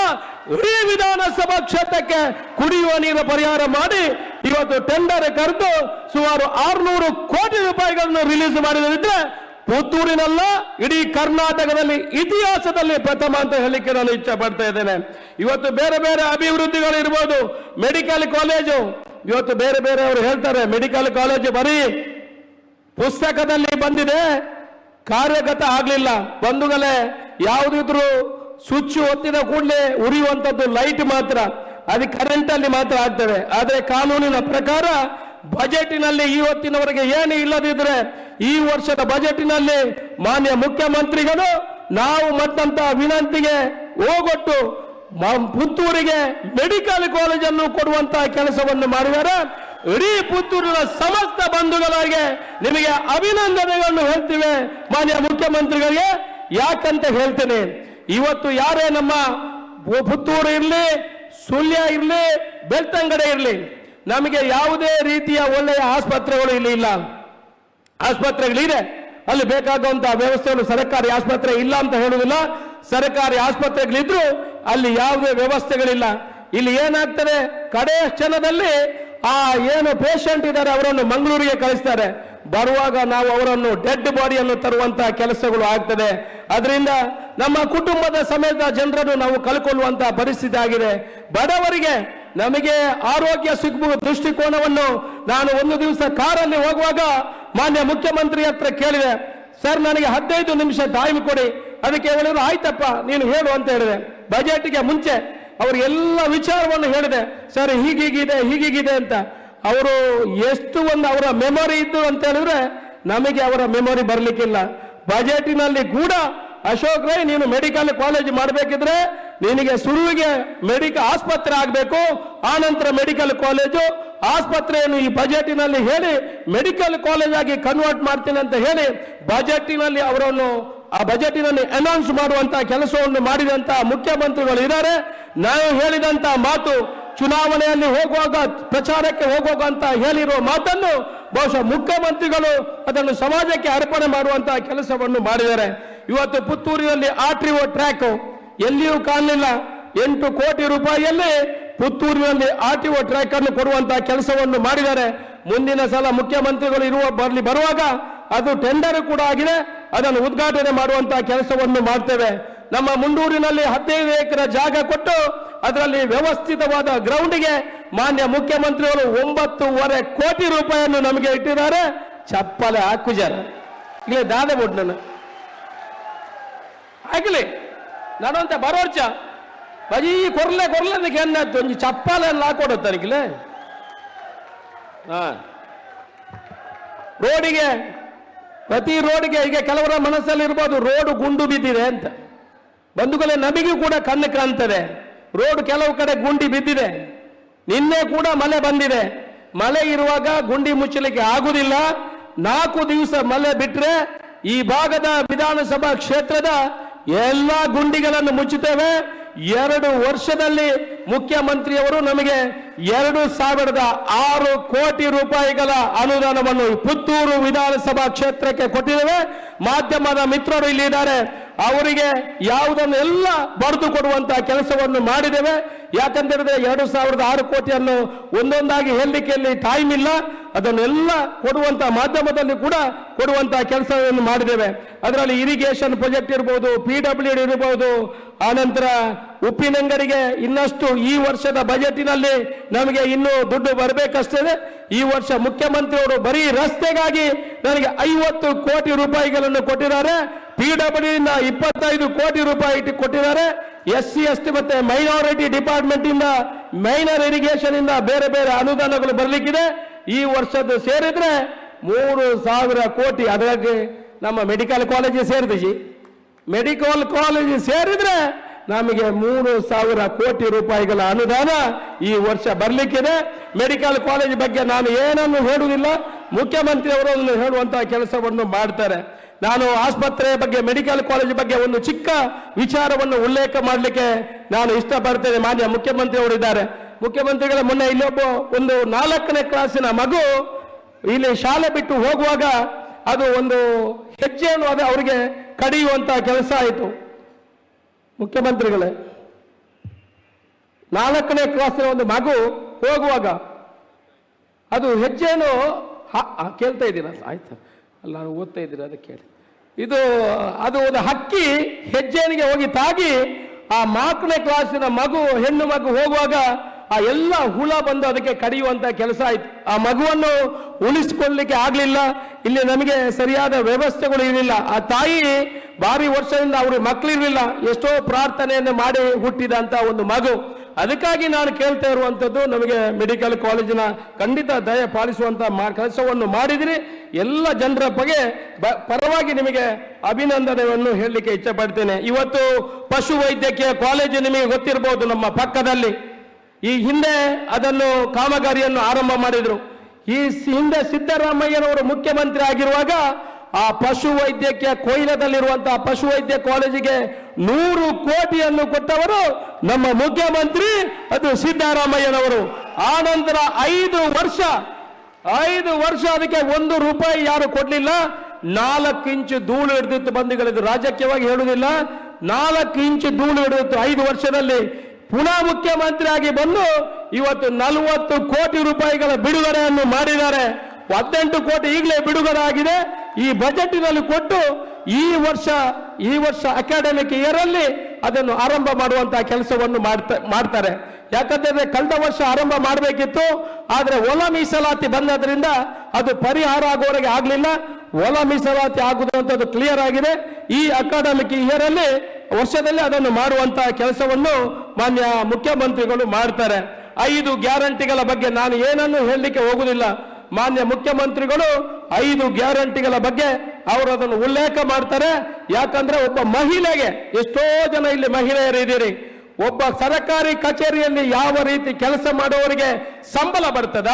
ಇಡೀ ವಿಧಾನಸಭಾ ಕ್ಷೇತ್ರಕ್ಕೆ ಕುಡಿಯುವ ನೀರು ಪರಿಹಾರ ಮಾಡಿ ಇವತ್ತು ಟೆಂಡರ್ ಕರೆದು ಸುಮಾರು ಆರುನೂರು ಕೋಟಿ ರೂಪಾಯಿಗಳನ್ನು ರಿಲೀಸ್ ಮಾಡಿದ್ರೆ ಪುತ್ತೂರಿನಲ್ಲ, ಇಡೀ ಕರ್ನಾಟಕದಲ್ಲಿ ಇತಿಹಾಸದಲ್ಲಿ ಪ್ರಥಮ ಅಂತ ಹೇಳಲಿಕ್ಕೆ ನಾನು ಇಚ್ಛೆ ಪಡ್ತಾ ಇದ್ದೇನೆ. ಇವತ್ತು ಬೇರೆ ಬೇರೆ ಅಭಿವೃದ್ಧಿಗಳು ಇರ್ಬೋದು. ಮೆಡಿಕಲ್ ಕಾಲೇಜು, ಇವತ್ತು ಬೇರೆ ಬೇರೆ ಅವರು ಹೇಳ್ತಾರೆ, ಮೆಡಿಕಲ್ ಕಾಲೇಜು ಬರೀ ಪುಸ್ತಕದಲ್ಲಿ ಬಂದಿದೆ, ಕಾರ್ಯಗತ ಆಗಲಿಲ್ಲ. ಬಂಧುಗಳೇ, ಯಾವುದಿದ್ರು ಸ್ವಿಚ್ ಒತ್ತಿದ ಕೂಡಲೇ ಉರಿಯುವಂಥದ್ದು ಲೈಟ್ ಮಾತ್ರ. ಅದು ಕರೆಂಟಲ್ಲಿ ಮಾತ್ರ ಆಗ್ತದೆ. ಆದರೆ ಕಾನೂನಿನ ಪ್ರಕಾರ ಬಜೆಟಿನಲ್ಲಿ ಇವತ್ತಿನವರೆಗೆ ಏನು ಇಲ್ಲದಿದ್ರೆ ಈ ವರ್ಷದ ಬಜೆಟಿನಲ್ಲಿ ಮಾನ್ಯ ಮುಖ್ಯಮಂತ್ರಿಗಳು ನಾವು ಮತ್ತಂತ ವಿನಂತಿಗೆ ಹೋಗೊಟ್ಟು ಪುತ್ತೂರಿಗೆ ಮೆಡಿಕಲ್ ಕಾಲೇಜನ್ನು ಕೊಡುವಂತಹ ಕೆಲಸವನ್ನು ಮಾಡಿದ್ದಾರೆ. ಇಡೀ ಪುತ್ತೂರಿನ ಸಮಸ್ತ ಬಂಧುಗಳಿಗೆ ನಿಮಗೆ ಅಭಿನಂದನೆಗಳನ್ನು ಹೇಳ್ತೀವಿ ಮಾನ್ಯ ಮುಖ್ಯಮಂತ್ರಿಗಳಿಗೆ. ಯಾಕಂತ ಹೇಳ್ತೇನೆ, ಇವತ್ತು ಯಾರೇ ನಮ್ಮ ಪುತ್ತೂರು ಇರಲಿ, ಸುಳ್ಯ ಇರಲಿ, ಬೆಳ್ತಂಗಡೆ ಇರಲಿ, ನಮಗೆ ಯಾವುದೇ ರೀತಿಯ ಒಳ್ಳೆಯ ಆಸ್ಪತ್ರೆಗಳು ಇಲ್ಲಿ ಇಲ್ಲ. ಆಸ್ಪತ್ರೆಗಳಿದೆ ಅಲ್ಲಿ ಬೇಕಾಗುವಂತಹ ವ್ಯವಸ್ಥೆಗಳು ಸರ್ಕಾರಿ ಆಸ್ಪತ್ರೆ ಇಲ್ಲ ಅಂತ ಹೇಳುವುದಿಲ್ಲ. ಸರ್ಕಾರಿ ಆಸ್ಪತ್ರೆಗಳಿದ್ರು ಅಲ್ಲಿ ಯಾವುದೇ ವ್ಯವಸ್ಥೆಗಳಿಲ್ಲ. ಇಲ್ಲಿ ಏನಾಗ್ತದೆ, ಕಡೆಯ ಕ್ಷಣದಲ್ಲಿ ಆ ಏನು ಪೇಷಂಟ್ ಇದ್ದಾರೆ ಅವರನ್ನು ಮಂಗಳೂರಿಗೆ ಕಳಿಸ್ತಾರೆ. ಬರುವಾಗ ನಾವು ಅವರನ್ನು ಡೆಡ್ ಬಾಡಿಯನ್ನು ತರುವಂತಹ ಕೆಲಸಗಳು ಆಗ್ತದೆ. ಅದರಿಂದ ನಮ್ಮ ಕುಟುಂಬದ ಸಮೇತ ಜನರನ್ನು ನಾವು ಕಳ್ಕೊಳ್ಳುವಂತಹ ಪರಿಸ್ಥಿತಿ ಆಗಿದೆ. ಬಡವರಿಗೆ ನಮಗೆ ಆರೋಗ್ಯ ಸಿಗುವ ದೃಷ್ಟಿಕೋನವನ್ನು ನಾನು ಒಂದು ದಿವಸ ಕಾರಲ್ಲಿ ಹೋಗುವಾಗ ಮಾನ್ಯ ಮುಖ್ಯಮಂತ್ರಿ ಹತ್ರ ಕೇಳಿದೆ, ಸರ್, ನನಗೆ ಹದಿನೈದು ನಿಮಿಷ ಟೈಮ್ ಕೊಡಿ. ಅದಕ್ಕೆ ಹೇಳಿದ್ರು, ಆಯ್ತಪ್ಪ, ನೀನು ಹೇಳು ಅಂತ ಹೇಳಿದೆ. ಬಜೆಟ್ಗೆ ಮುಂಚೆ ಅವ್ರಿಗೆಲ್ಲ ವಿಚಾರವನ್ನು ಹೇಳಿದೆ, ಸರ್, ಹೀಗೀಗಿದೆ ಹೀಗೀಗಿದೆ ಅಂತ. ಅವರು ಎಷ್ಟು ಒಂದು ಅವರ ಮೆಮೊರಿ ಇದ್ದು ಅಂತ ಹೇಳಿದ್ರೆ, ನಮಗೆ ಅವರ ಮೆಮೊರಿ ಬರಲಿಕ್ಕಿಲ್ಲ. ಬಜೆಟಿನಲ್ಲಿ ಕೂಡ ಅಶೋಕ್ ರೈ, ನೀನು ಮೆಡಿಕಲ್ ಕಾಲೇಜ್ ಮಾಡಬೇಕಿದ್ರೆ ನಿನಗೆ ಸುರುವಿಗೆ ಮೆಡಿಕಲ್ ಆಸ್ಪತ್ರೆ ಆಗಬೇಕು. ಆ ನಂತರ ಮೆಡಿಕಲ್ ಕಾಲೇಜು. ಆಸ್ಪತ್ರೆಯನ್ನು ಈ ಬಜೆಟಿನಲ್ಲಿ ಹೇಳಿ, ಮೆಡಿಕಲ್ ಕಾಲೇಜ್ ಆಗಿ ಕನ್ವರ್ಟ್ ಮಾಡ್ತೀನಿ ಅಂತ ಹೇಳಿ, ಬಜೆಟಿನಲ್ಲಿ ಅವರನ್ನು ಆ ಬಜೆಟಿನಲ್ಲಿ ಅನೌನ್ಸ್ ಮಾಡುವಂತಹ ಕೆಲಸವನ್ನು ಮಾಡಿದಂತ ಮುಖ್ಯಮಂತ್ರಿಗಳು ಇದ್ದಾರೆ. ನಾವು ಹೇಳಿದಂತ ಮಾತು ಚುನಾವಣೆಯಲ್ಲಿ ಹೋಗುವಾಗ, ಪ್ರಚಾರಕ್ಕೆ ಹೋಗುವಾಗ ಅಂತ ಹೇಳಿರುವ ಮಾತನ್ನು ಬಹುಶಃ ಮುಖ್ಯಮಂತ್ರಿಗಳು ಅದನ್ನು ಸಮಾಜಕ್ಕೆ ಅರ್ಪಣೆ ಮಾಡುವಂತಹ ಕೆಲಸವನ್ನು ಮಾಡಿದ್ದಾರೆ. ಇವತ್ತು ಪುತ್ತೂರಿನಲ್ಲಿ ಆರ್ಟಿಒ ಟ್ರ್ಯಾಕ್ ಎಲ್ಲಿಯೂ ಕಾಣಲಿಲ್ಲ. ಎಂಟು ಕೋಟಿ ರೂಪಾಯಿಯಲ್ಲಿ ಪುತ್ತೂರಿನಲ್ಲಿ ಆರ್ಟಿಒ ಟ್ರ್ಯಾಕ್ ಅನ್ನು ಕೊಡುವಂತಹ ಕೆಲಸವನ್ನು ಮಾಡಿದ್ದಾರೆ. ಮುಂದಿನ ಸಲ ಮುಖ್ಯಮಂತ್ರಿಗಳು ಇರುವ, ಬರ್ಲಿ, ಬರುವಾಗ ಅದು ಟೆಂಡರ್ ಕೂಡ ಆಗಿದೆ. ಅದನ್ನು ಉದ್ಘಾಟನೆ ಮಾಡುವಂತಹ ಕೆಲಸವನ್ನು ಮಾಡ್ತೇವೆ. ನಮ್ಮ ಮುಂಡೂರಿನಲ್ಲಿ ಹದಿನೈದು ಎಕರೆ ಜಾಗ ಕೊಟ್ಟು ಅದರಲ್ಲಿ ವ್ಯವಸ್ಥಿತವಾದ ಗ್ರೌಂಡ್ಗೆ ಮಾನ್ಯ ಮುಖ್ಯಮಂತ್ರಿಗಳು ಒಂಬತ್ತೂವರೆ ಕೋಟಿ ರೂಪಾಯಿಯನ್ನು ನಮಗೆ ಇಟ್ಟಿದ್ದಾರೆ. ಚಪ್ಪಲೆ ಹಾಕುಜಾರ ಇಲ್ಲೇ ದಾದೆ ಬಿಡ್ ನಾನು ಆಗಲಿ ನಾನಂತ ಬರೋರ್ಚ ಬಜಿ ಕೊರ್ಲೆ ಕೊರ್ಲೆ ಅದಕ್ಕೆ ಎನ್ನಾಯ್ತು ಒಂಜಿ ಚಪ್ಪಾಲೆ ಎಲ್ಲ ಹಾಕೊಡುತ್ತಾರಿಗಿಲ್ಲ ಹಾ. ರೋಡಿಗೆ ಪ್ರತಿ ರೋಡ್ಗೆ ಈಗ ಕೆಲವರ ಮನಸ್ಸಲ್ಲಿ ಇರ್ಬೋದು, ರೋಡ್ ಗುಂಡು ಬಿದ್ದಿದೆ ಅಂತ. ಬಂಧುಗಳೇ ನಮಗೂ ಕೂಡ ಕಣ್ಣು ಕಾಣ್ತದೆ. ರೋಡ್ ಕೆಲವು ಕಡೆ ಗುಂಡಿ ಬಿದ್ದಿದೆ. ನಿನ್ನೆ ಕೂಡ ಮಳೆ ಬಂದಿದೆ. ಮಳೆ ಇರುವಾಗ ಗುಂಡಿ ಮುಚ್ಚಲಿಕ್ಕೆ ಆಗುದಿಲ್ಲ. ನಾಲ್ಕು ದಿವಸ ಮಳೆ ಬಿಟ್ರೆ ಈ ಭಾಗದ ವಿಧಾನಸಭಾ ಕ್ಷೇತ್ರದ ಎಲ್ಲಾ ಗುಂಡಿಗಳನ್ನು ಮುಚ್ಚುತ್ತೇವೆ. ಎರಡು ವರ್ಷದಲ್ಲಿ ಮುಖ್ಯಮಂತ್ರಿಯವರು ನಮಗೆ ಎರಡು ಸಾವಿರದ ಆರು ಕೋಟಿ ರೂಪಾಯಿಗಳ ಅನುದಾನವನ್ನು ಪುತ್ತೂರು ವಿಧಾನಸಭಾ ಕ್ಷೇತ್ರಕ್ಕೆ ಕೊಟ್ಟಿದ್ದೇವೆ. ಮಾಧ್ಯಮದ ಮಿತ್ರರು ಇಲ್ಲಿ ಇದ್ದಾರೆ ಅವರಿಗೆ ಯಾವುದನ್ನು ಎಲ್ಲ ಬರೆದು ಕೊಡುವಂತಹ ಕೆಲಸವನ್ನು ಮಾಡಿದ್ದೇವೆ. ಯಾಕಂತೇಳಿದ್ರೆ ಎರಡು ಸಾವಿರದ ಆರು ಕೋಟಿಯನ್ನು ಒಂದೊಂದಾಗಿ ಹೇಳಲಿಕ್ಕೆ ಟೈಮ್ ಇಲ್ಲ. ಅದನ್ನೆಲ್ಲ ಕೊಡುವಂತಹ ಮಾಧ್ಯಮದಲ್ಲಿ ಕೂಡ ಕೊಡುವಂತಹ ಕೆಲಸವನ್ನು ಮಾಡಿದ್ದೇವೆ. ಅದರಲ್ಲಿ ಇರಿಗೇಷನ್ ಪ್ರಾಜೆಕ್ಟ್ ಇರ್ಬೋದು ಪಿ ಡಬ್ಲ್ಯೂ ಡಿ ಇರ್ಬೋದು ಆನಂತರ ಉಪ್ಪಿನಂಗಡಿಗೆ ಇನ್ನಷ್ಟು ಈ ವರ್ಷದ ಬಜೆಟಿನಲ್ಲಿ ನಮಗೆ ಇನ್ನೂ ದುಡ್ಡು ಬರಬೇಕಷ್ಟೇ ಈ ವರ್ಷ ಮುಖ್ಯಮಂತ್ರಿಯವರು ಬರೀ ರಸ್ತೆಗಾಗಿ ನನಗೆ ಐವತ್ತು ಕೋಟಿ ರೂಪಾಯಿಗಳನ್ನು ಕೊಟ್ಟಿದ್ದಾರೆ. ಪಿ ಡಬ್ಲ್ಯೂ ಇಂದ ಇಪ್ಪತ್ತೈದು ಕೋಟಿ ರೂಪಾಯಿ ಕೊಟ್ಟಿದ್ದಾರೆ. ಎಸ್ ಸಿ ಎಸ್ ಟಿ ಮತ್ತೆ ಮೈನಾರಿಟಿ ಡಿಪಾರ್ಟ್ಮೆಂಟ್ ಇಂದ ಮೈನರ್ ಇರಿಗೇಷನ್ ಇಂದ ಬೇರೆ ಬೇರೆ ಅನುದಾನಗಳು ಬರಲಿಕ್ಕಿದೆ. ಈ ವರ್ಷದ ಸೇರಿದ್ರೆ ಮೂರು ಸಾವಿರ ಕೋಟಿ. ಅದಕ್ಕೆ ನಮ್ಮ ಮೆಡಿಕಲ್ ಕಾಲೇಜ್ ಸೇರಿದೆ ಮೆಡಿಕಲ್ ಕಾಲೇಜ್ ಸೇರಿದ್ರೆ ನಮಗೆ ಮೂರು ಸಾವಿರ ಕೋಟಿ ರೂಪಾಯಿಗಳ ಅನುದಾನ ಈ ವರ್ಷ ಬರಲಿಕ್ಕಿದೆ. ಮೆಡಿಕಲ್ ಕಾಲೇಜ್ ಬಗ್ಗೆ ನಾನು ಏನನ್ನು ಹೇಳುವುದಿಲ್ಲ. ಮುಖ್ಯಮಂತ್ರಿ ಅವರು ಅದನ್ನು ಹೇಳುವಂತಹ ಕೆಲಸವನ್ನು ಮಾಡ್ತಾರೆ. ನಾನು ಆಸ್ಪತ್ರೆ ಬಗ್ಗೆ ಮೆಡಿಕಲ್ ಕಾಲೇಜ್ ಬಗ್ಗೆ ಒಂದು ಚಿಕ್ಕ ವಿಚಾರವನ್ನು ಉಲ್ಲೇಖ ಮಾಡಲಿಕ್ಕೆ ನಾನು ಇಷ್ಟಪಡ್ತೇನೆ. ಮಾನ್ಯ ಮುಖ್ಯಮಂತ್ರಿಯವರು ಇದ್ದಾರೆ. ಮುಖ್ಯಮಂತ್ರಿಗಳ ಮೊನ್ನೆ ಇಲ್ಲೊಬ್ಬ ಒಂದು ನಾಲ್ಕನೇ ಕ್ಲಾಸಿನ ಮಗು ಇಲ್ಲಿ ಶಾಲೆ ಬಿಟ್ಟು ಹೋಗುವಾಗ ಅದು ಒಂದು ಹೆಜ್ಜೆಯನ್ನು ಅದು ಅವರಿಗೆ ಕಡಿಯುವಂತಹ ಕೆಲಸ ಆಯಿತು. ಮುಖ್ಯಮಂತ್ರಿಗಳೇ, ನಾಲ್ಕನೇ ಕ್ಲಾಸಿನ ಒಂದು ಮಗು ಹೋಗುವಾಗ ಅದು ಹೆಜ್ಜೆಯನ್ನು ಕೇಳ್ತಾ ಇದ್ದೀರಾ? ಆಯ್ತು ಅಲ್ಲ, ನಾನು ಓದ್ತಾ ಇದ್ದೀರಾ ಅದಕ್ಕೆ ಕೇಳಿ. ಇದು, ಅದು ಒಂದು ಹಕ್ಕಿ ಹೆಜ್ಜೆನಿಗೆ ಹೋಗಿ ತಾಗಿ, ಆ ನಾಲ್ಕನೇ ಕ್ಲಾಸಿನ ಮಗು, ಹೆಣ್ಣು ಮಗು ಹೋಗುವಾಗ ಆ ಎಲ್ಲ ಹುಳ ಬಂದು ಅದಕ್ಕೆ ಕಡಿಯುವಂತ ಕೆಲಸ ಆಯ್ತು. ಆ ಮಗುವನ್ನು ಉಳಿಸಿಕೊಳ್ಳಲಿಕ್ಕೆ ಆಗಲಿಲ್ಲ. ಇಲ್ಲಿ ನಮಗೆ ಸರಿಯಾದ ವ್ಯವಸ್ಥೆಗಳು ಇರಲಿಲ್ಲ. ಆ ತಾಯಿ ಭಾರಿ ವರ್ಷದಿಂದ ಅವ್ರ ಮಕ್ಕಳಿರಲಿಲ್ಲ ಎಷ್ಟೋ ಪ್ರಾರ್ಥನೆಯನ್ನು ಮಾಡಿ ಹುಟ್ಟಿದಂತ ಒಂದು ಮಗು. ಅದಕ್ಕಾಗಿ ನಾನು ಕೇಳ್ತಾ ಇರುವಂಥದ್ದು ನಮಗೆ ಮೆಡಿಕಲ್ ಕಾಲೇಜಿನ ಖಂಡಿತ ದಯ ಪಾಲಿಸುವಂತ ಕೆಲಸವನ್ನು ಮಾಡಿದಿರಿ. ಎಲ್ಲ ಜನರ ಬಗ್ಗೆ ಪರವಾಗಿ ನಿಮಗೆ ಅಭಿನಂದನೆಯನ್ನು ಹೇಳಲಿಕ್ಕೆ ಇಚ್ಛಪಡ್ತೇನೆ. ಇವತ್ತು ಪಶು ವೈದ್ಯಕೀಯ ಕಾಲೇಜು ನಿಮಗೆ ಗೊತ್ತಿರಬಹುದು ನಮ್ಮ ಪಕ್ಕದಲ್ಲಿ. ಈ ಹಿಂದೆ ಅದನ್ನು ಕಾಮಗಾರಿಯನ್ನು ಆರಂಭ ಮಾಡಿದ್ರು. ಈ ಹಿಂದೆ ಸಿದ್ದರಾಮಯ್ಯನವರು ಮುಖ್ಯಮಂತ್ರಿ ಆಗಿರುವಾಗ ಆ ಪಶು ವೈದ್ಯಕೀಯ ಕೊಯ್ಲದಲ್ಲಿರುವಂತಹ ಪಶು ವೈದ್ಯ ಕಾಲೇಜಿಗೆ ನೂರು ಕೋಟಿಯನ್ನು ಕೊಟ್ಟವರು ನಮ್ಮ ಮುಖ್ಯಮಂತ್ರಿ ಅದು ಸಿದ್ದರಾಮಯ್ಯನವರು. ಆ ನಂತರ ಐದು ವರ್ಷ ಐದು ವರ್ಷ ಅದಕ್ಕೆ ಒಂದು ರೂಪಾಯಿ ಯಾರು ಕೊಡ್ಲಿಲ್ಲ? ನಾಲ್ಕು ಇಂಚು ಧೂಳು ಹಿಡಿದಿತ್ತು ಬಂಧುಗಳಿದ್ದು. ರಾಜಕೀಯವಾಗಿ ಹೇಳುವುದಿಲ್ಲ. ನಾಲ್ಕು ಇಂಚು ಧೂಳು ಹಿಡಿದಿತ್ತು ಐದು ವರ್ಷದಲ್ಲಿ. ಪುನಃ ಮುಖ್ಯಮಂತ್ರಿ ಆಗಿ ಬಂದು ಇವತ್ತು ನಲವತ್ತು ಕೋಟಿ ರೂಪಾಯಿಗಳ ಬಿಡುಗಡೆಯನ್ನು ಮಾಡಿದ್ದಾರೆ. ಹದಿನೆಂಟು ಕೋಟಿ ಈಗಲೇ ಬಿಡುಗಡೆ ಆಗಿದೆ. ಈ ಬಜೆಟಿನಲ್ಲಿ ಕೊಟ್ಟು ಈ ವರ್ಷ ಈ ವರ್ಷ ಅಕಾಡೆಮಿಕ್ ಇಯರ್ ಅಲ್ಲಿ ಅದನ್ನು ಆರಂಭ ಮಾಡುವಂತಹ ಕೆಲಸವನ್ನು ಮಾಡ್ತಾ, ಮಾಡ್ತಾರೆ. ಯಾಕಂತಂದ್ರೆ ಕಳೆದ ವರ್ಷ ಆರಂಭ ಮಾಡಬೇಕಿತ್ತು, ಆದರೆ ಒಲ ಮೀಸಲಾತಿ ಬಂದದ್ರಿಂದ ಅದು ಪರಿಹಾರ ಆಗೋವರೆಗೆ ಆಗಲಿಲ್ಲ. ಒಲ ಮೀಸಲಾತಿ ಆಗುವಂತದ್ದು ಕ್ಲಿಯರ್ ಆಗಿದೆ. ಈ ಅಕಾಡೆಮಿಕ್ ಇಯರ್ ಅಲ್ಲಿ, ವರ್ಷದಲ್ಲಿ ಅದನ್ನು ಮಾಡುವಂತಹ ಕೆಲಸವನ್ನು ಮಾನ್ಯ ಮುಖ್ಯಮಂತ್ರಿಗಳು ಮಾಡ್ತಾರೆ. ಐದು ಗ್ಯಾರಂಟಿಗಳ ಬಗ್ಗೆ ನಾನು ಏನನ್ನು ಹೇಳಲಿಕ್ಕೆ ಹೋಗುದಿಲ್ಲ. ಮಾನ್ಯ ಮುಖ್ಯಮಂತ್ರಿಗಳು ಐದು ಗ್ಯಾರಂಟಿಗಳ ಬಗ್ಗೆ ಅವರು ಅದನ್ನು ಉಲ್ಲೇಖ ಮಾಡ್ತಾರೆ. ಯಾಕಂದ್ರೆ ಒಬ್ಬ ಮಹಿಳೆಗೆ ಎಷ್ಟೋ ಜನ ಇಲ್ಲಿ ಮಹಿಳೆಯರು ಇದ್ದೀರಿ. ಒಬ್ಬ ಸರಕಾರಿ ಕಚೇರಿಯಲ್ಲಿ ಯಾವ ರೀತಿ ಕೆಲಸ ಮಾಡುವವರಿಗೆ ಸಂಬಳ ಬರ್ತದ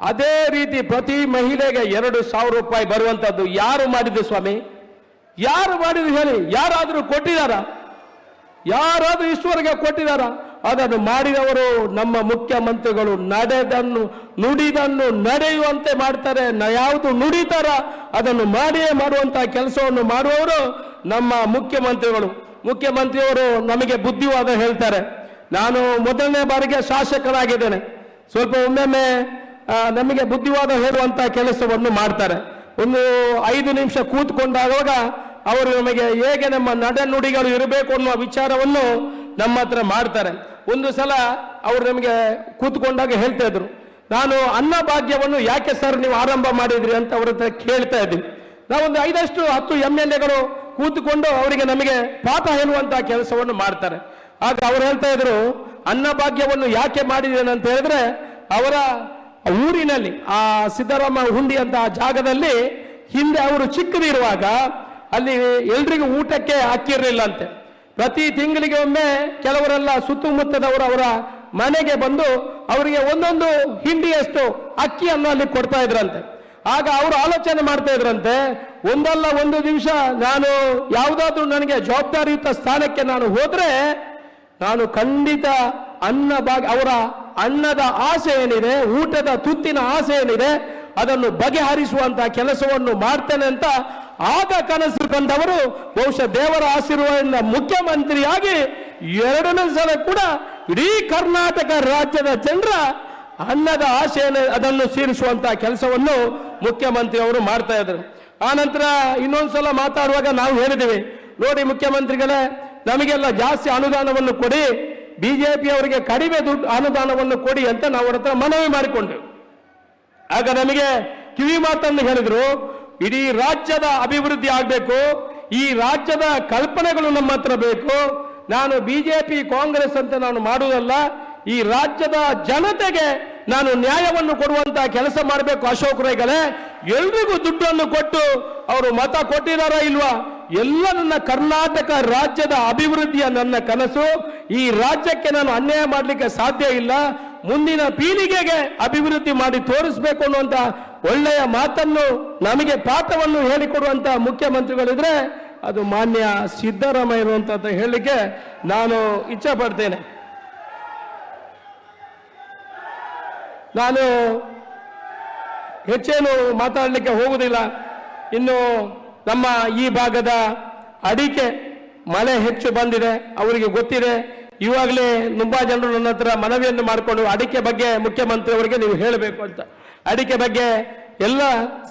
ಅದೇ ರೀತಿ ಪ್ರತಿ ಮಹಿಳೆಗೆ ಎರಡು ಸಾವಿರ ರೂಪಾಯಿ ಬರುವಂತದ್ದು ಯಾರು ಮಾಡಿದ್ದು ಸ್ವಾಮಿ? ಯಾರು ಮಾಡಿದ್ರು ಹೇಳಿ? ಯಾರಾದರೂ ಕೊಟ್ಟಿದಾರ ಯಾರಾದರೂ ಈಶ್ವರಿಗೆ ಕೊಟ್ಟಿದಾರ ಅದನ್ನು ಮಾಡಿದವರು ನಮ್ಮ ಮುಖ್ಯಮಂತ್ರಿಗಳು ನಡೆದನ್ನು, ನುಡಿದನ್ನು ನಡೆಯುವಂತೆ ಮಾಡ್ತಾರೆ. ಯಾವುದು ನುಡಿತಾರ ಅದನ್ನು ಮಾಡಿಯೇ ಮಾಡುವಂತಹ ಕೆಲಸವನ್ನು ಮಾಡುವವರು ನಮ್ಮ ಮುಖ್ಯಮಂತ್ರಿಗಳು. ಮುಖ್ಯಮಂತ್ರಿಯವರು ನಮಗೆ ಬುದ್ಧಿವಾದ ಹೇಳ್ತಾರೆ. ನಾನು ಮೊದಲನೇ ಬಾರಿಗೆ ಶಾಸಕರಾಗಿದ್ದೇನೆ ಸ್ವಲ್ಪ ಒಮ್ಮೊಮ್ಮೆ ನಮಗೆ ಬುದ್ಧಿವಾದ ಹೇಳುವಂತ ಕೆಲಸವನ್ನು ಮಾಡ್ತಾರೆ. ಒಂದು ಐದು ನಿಮಿಷ ಕೂತ್ಕೊಂಡಾಗ ಅವರು ನಮಗೆ ಹೇಗೆ ನಮ್ಮ ನಡೆನುಡಿಗಳು ಇರಬೇಕು ಅನ್ನುವ ವಿಚಾರವನ್ನು ನಮ್ಮ ಹತ್ರ ಮಾಡ್ತಾರೆ. ಒಂದು ಸಲ ಅವರು ನಮಗೆ ಕೂತ್ಕೊಂಡಾಗ ಹೇಳ್ತಾ ಇದ್ರು, ನಾನು ಅನ್ನ ಭಾಗ್ಯವನ್ನು ಯಾಕೆ ಸರ್ ನೀವು ಆರಂಭ ಮಾಡಿದ್ರಿ? ಅಂತ ಅವ್ರ ಹತ್ರ ಕೇಳ್ತಾ ಇದ್ವಿ. ನಾವೊಂದು ಐದಷ್ಟು ಹತ್ತು ಎಂ ಎಲ್ ಎಗಳು ಕೂತ್ಕೊಂಡು ಅವರಿಗೆ ನಮಗೆ ಪಾಠ ಹೇಳುವಂತಹ ಕೆಲಸವನ್ನು ಮಾಡ್ತಾರೆ. ಆಗ ಅವ್ರು ಹೇಳ್ತಾ ಇದ್ರು ಅನ್ನಭಾಗ್ಯವನ್ನು ಯಾಕೆ ಮಾಡಿದ್ದೇನೆ ಅಂತ ಹೇಳಿದ್ರೆ, ಅವರ ಊರಿನಲ್ಲಿ, ಆ ಸಿದ್ದರಾಮ ಹುಂಡಿ ಅಂತ ಜಾಗದಲ್ಲಿ ಹಿಂದೆ ಅವರು ಚಿಕ್ಕದಿರುವಾಗ ಅಲ್ಲಿ ಎಲ್ರಿಗೂ ಊಟಕ್ಕೆ ಹಾಕಿರಲಿಲ್ಲ ಅಂತೆ ಪ್ರತಿ ತಿಂಗಳಿಗೆ ಒಮ್ಮೆ ಕೆಲವರೆಲ್ಲ ಸುತ್ತಮುತ್ತದವರು ಅವರ ಮನೆಗೆ ಬಂದು ಅವರಿಗೆ ಒಂದೊಂದು ಹಿಂಡಿಯಷ್ಟು ಅಕ್ಕಿಯನ್ನು ಅಲ್ಲಿ ಕೊಡ್ತಾ ಇದ್ರಂತೆ. ಆಗ ಅವರು ಆಲೋಚನೆ ಮಾಡ್ತಾ ಇದ್ರಂತೆ, ಒಂದಲ್ಲ ಒಂದು ದಿವಸ ನಾನು ಯಾವುದಾದ್ರೂ ನನಗೆ ಜವಾಬ್ದಾರಿಯುತ ಸ್ಥಾನಕ್ಕೆ ನಾನು ಹೋದ್ರೆ, ನಾನು ಖಂಡಿತ ಅನ್ನ ಭಾಗ, ಅವರ ಅನ್ನದ ಆಸೆ ಏನಿದೆ, ಊಟದ ತುತ್ತಿನ ಆಸೆ ಏನಿದೆ, ಅದನ್ನು ಬಗೆಹರಿಸುವಂತ ಕೆಲಸವನ್ನು ಮಾಡ್ತೇನೆ ಅಂತ ಆಗ ಕನಸು ಕಂಡವರು ಬಹುಶಃ ದೇವರ ಆಶೀರ್ವಾದದಿಂದ ಮುಖ್ಯಮಂತ್ರಿಯಾಗಿ ಎರಡನೇ ಸಲ ಕೂಡ ಇಡೀ ಕರ್ನಾಟಕ ರಾಜ್ಯದ ಜನರ ಅನ್ನದ ಆಶೆಯನ್ನು, ಅದನ್ನು ಸೇರಿಸುವಂತಹ ಕೆಲಸವನ್ನು ಮುಖ್ಯಮಂತ್ರಿ ಅವರು ಮಾಡ್ತಾ ಇದ್ರು. ಆ ನಂತರ ಇನ್ನೊಂದ್ಸಲ ಮಾತಾಡುವಾಗ ನಾವು ಹೇಳಿದ್ದೀವಿ, ನೋಡಿ ಮುಖ್ಯಮಂತ್ರಿಗಳೇ, ನಮಗೆಲ್ಲ ಜಾಸ್ತಿ ಅನುದಾನವನ್ನು ಕೊಡಿ, ಬಿಜೆಪಿ ಅವರಿಗೆ ಕಡಿಮೆ ದುಡ್ಡು ಅನುದಾನವನ್ನು ಕೊಡಿ ಅಂತ ನಾವು ಅವ್ರ ಹತ್ರ ಮನವಿ ಮಾಡಿಕೊಂಡೆವು. ಆಗ ನಮಗೆ ಕಿವಿ ಮಾತನ್ನು ಹೇಳಿದ್ರು, ಇಡೀ ರಾಜ್ಯದ ಅಭಿವೃದ್ಧಿ ಆಗಬೇಕು, ಈ ರಾಜ್ಯದ ಕಲ್ಪನೆಗಳು ನಮ್ಮ ಹತ್ರ ಬೇಕು, ನಾನು ಬಿಜೆಪಿ, ಕಾಂಗ್ರೆಸ್ ಅಂತ ನಾನು ಮಾಡುವುದಲ್ಲ ಈ ರಾಜ್ಯದ ಜನತೆಗೆ ನಾನು ನ್ಯಾಯವನ್ನು ಕೊಡುವಂತ ಕೆಲಸ ಮಾಡಬೇಕು ಅಶೋಕ್ ರೈಗಲೇ ಎಲ್ರಿಗೂ ದುಡ್ಡನ್ನು ಕೊಟ್ಟು ಅವರು ಮತ ಕೊಟ್ಟಿದಾರ ಇಲ್ವಾ? ಎಲ್ಲ ನನ್ನ ಕರ್ನಾಟಕ ರಾಜ್ಯದ ಅಭಿವೃದ್ಧಿಯ ನನ್ನ ಕನಸು. ಈ ರಾಜ್ಯಕ್ಕೆ ನಾನು ಅನ್ಯಾಯ ಮಾಡಲಿಕ್ಕೆ ಸಾಧ್ಯ ಇಲ್ಲ. ಮುಂದಿನ ಪೀಳಿಗೆಗೆ ಅಭಿವೃದ್ಧಿ ಮಾಡಿ ತೋರಿಸಬೇಕು ಅನ್ನುವಂತ ಒಳ್ಳೆಯ ಮಾತನ್ನು ನಮಗೆ ಪಾಠವನ್ನು ಹೇಳಿಕೊಡುವಂತ ಮುಖ್ಯಮಂತ್ರಿಗಳಿದ್ರೆ ಅದು ಮಾನ್ಯ ಸಿದ್ದರಾಮಯ್ಯ ಅಂತ ಹೇಳಲಿಕ್ಕೆ ನಾನು ಇಚ್ಛೆ ಪಡ್ತೇನೆ. ನಾನು ಹೆಚ್ಚೇನು ಮಾತಾಡಲಿಕ್ಕೆ ಹೋಗುವುದಿಲ್ಲ ಇನ್ನು ನಮ್ಮ ಈ ಭಾಗದ ಅಡಿಕೆ ಮಳೆ ಹೆಚ್ಚು ಬಂದಿದೆ, ಅವರಿಗೆ ಗೊತ್ತಿದೆ. ಇವಾಗಲೇ ತುಂಬಾ ಜನರು ನನ್ನ ಹತ್ರ ಮನವಿಯನ್ನು ಮಾಡಿಕೊಂಡು ಅಡಿಕೆ ಬಗ್ಗೆ ಮುಖ್ಯಮಂತ್ರಿ ಅವರಿಗೆ ನೀವು ಹೇಳಬೇಕು ಅಂತ. ಅಡಿಕೆ ಬಗ್ಗೆ ಎಲ್ಲ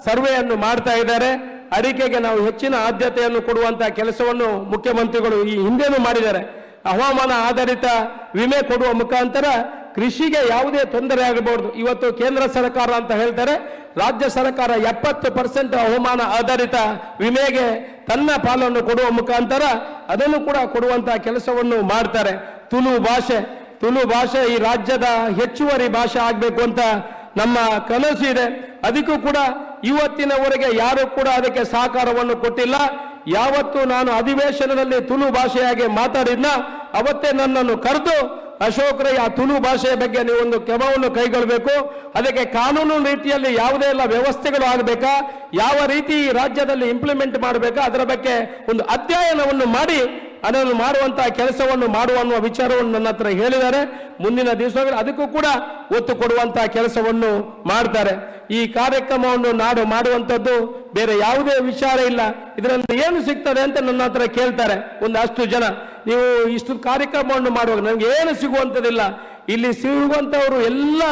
ಸರ್ವೆಯನ್ನು ಮಾಡ್ತಾ ಇದ್ದಾರೆ. ಅಡಿಕೆಗೆ ನಾವು ಹೆಚ್ಚಿನ ಆದ್ಯತೆಯನ್ನು ಕೊಡುವಂತಹ ಕೆಲಸವನ್ನು ಮುಖ್ಯಮಂತ್ರಿಗಳು ಈ ಹಿಂದೆನೂ ಮಾಡಿದ್ದಾರೆ. ಹವಾಮಾನ ಆಧಾರಿತ ವಿಮೆ ಕೊಡುವ ಮುಖಾಂತರ ಕೃಷಿಗೆ ಯಾವುದೇ ತೊಂದರೆ ಆಗಬಾರ್ದು. ಇವತ್ತು ಕೇಂದ್ರ ಸರ್ಕಾರ ಅಂತ ಹೇಳ್ತಾರೆ, ರಾಜ್ಯ ಸರ್ಕಾರ ಎಪ್ಪತ್ತು ಪರ್ಸೆಂಟ್ ಹವಾಮಾನ ಆಧಾರಿತ ವಿಮೆಗೆ ತನ್ನ ಪಾಲನ್ನು ಕೊಡುವ ಮುಖಾಂತರ ಅದನ್ನು ಕೂಡ ಕೊಡುವಂತಹ ಕೆಲಸವನ್ನು ಮಾಡ್ತಾರೆ. ತುಳು ಭಾಷೆ ತುಳು ಭಾಷೆ ಈ ರಾಜ್ಯದ ಹೆಚ್ಚುವರಿ ಭಾಷೆ ಆಗಬೇಕು ಅಂತ ನಮ್ಮ ಕನಸು ಇದೆ. ಅದಕ್ಕೂ ಕೂಡ ಇವತ್ತಿನವರೆಗೆ ಯಾರು ಕೂಡ ಅದಕ್ಕೆ ಸಹಕಾರವನ್ನು ಕೊಟ್ಟಿಲ್ಲ. ಯಾವತ್ತು ನಾನು ಅಧಿವೇಶನದಲ್ಲಿ ತುಳು ಭಾಷೆಯಾಗಿ ಮಾತಾಡಿದ್ನ, ಅವತ್ತೇ ನನ್ನನ್ನು ಕರೆದು ಅಶೋಕ್ ರೈ ಆ ತುಳು ಭಾಷೆಯ ಬಗ್ಗೆ ನೀವು ಒಂದು ಕ್ರಮವನ್ನು ಕೈಗೊಳ್ಳಬೇಕು. ಅದಕ್ಕೆ ಕಾನೂನು ರೀತಿಯಲ್ಲಿ ಯಾವುದೇ ಎಲ್ಲ ವ್ಯವಸ್ಥೆಗಳು ಆಗಬೇಕಾ? ಯಾವ ರೀತಿ ಈ ರಾಜ್ಯದಲ್ಲಿ ಇಂಪ್ಲಿಮೆಂಟ್ ಮಾಡಬೇಕಾ? ಅದರ ಬಗ್ಗೆ ಒಂದು ಅಧ್ಯಯನವನ್ನು ಮಾಡಿ, ಅದನ್ನು ಮಾಡುವಂತಹ ಕೆಲಸವನ್ನು ಮಾಡುವ ಅನ್ನುವ ವಿಚಾರವನ್ನು ನನ್ನ ಹತ್ರ ಹೇಳಿದ್ದಾರೆ. ಮುಂದಿನ ದಿವಸಗಳು ಅದಕ್ಕೂ ಕೂಡ ಒತ್ತು ಕೊಡುವಂತಹ ಕೆಲಸವನ್ನು ಮಾಡ್ತಾರೆ. ಈ ಕಾರ್ಯಕ್ರಮವನ್ನು ನಾಡು ಮಾಡುವಂಥದ್ದು ಬೇರೆ ಯಾವುದೇ ವಿಚಾರ ಇಲ್ಲ. ಇದರಿಂದ ಏನು ಸಿಗ್ತದೆ ಅಂತ ನನ್ನ ಹತ್ರ ಕೇಳ್ತಾರೆ. ಒಂದು ಅಷ್ಟು ಜನ. ನೀವು ಇಷ್ಟು ಕಾರ್ಯಕ್ರಮವನ್ನು ಮಾಡುವಾಗ ನನಗೆ ಏನು ಸಿಗುವಂಥದ್ದಿಲ್ಲ. ಇಲ್ಲಿ ಸಿಗುವಂಥವರು ಎಲ್ಲ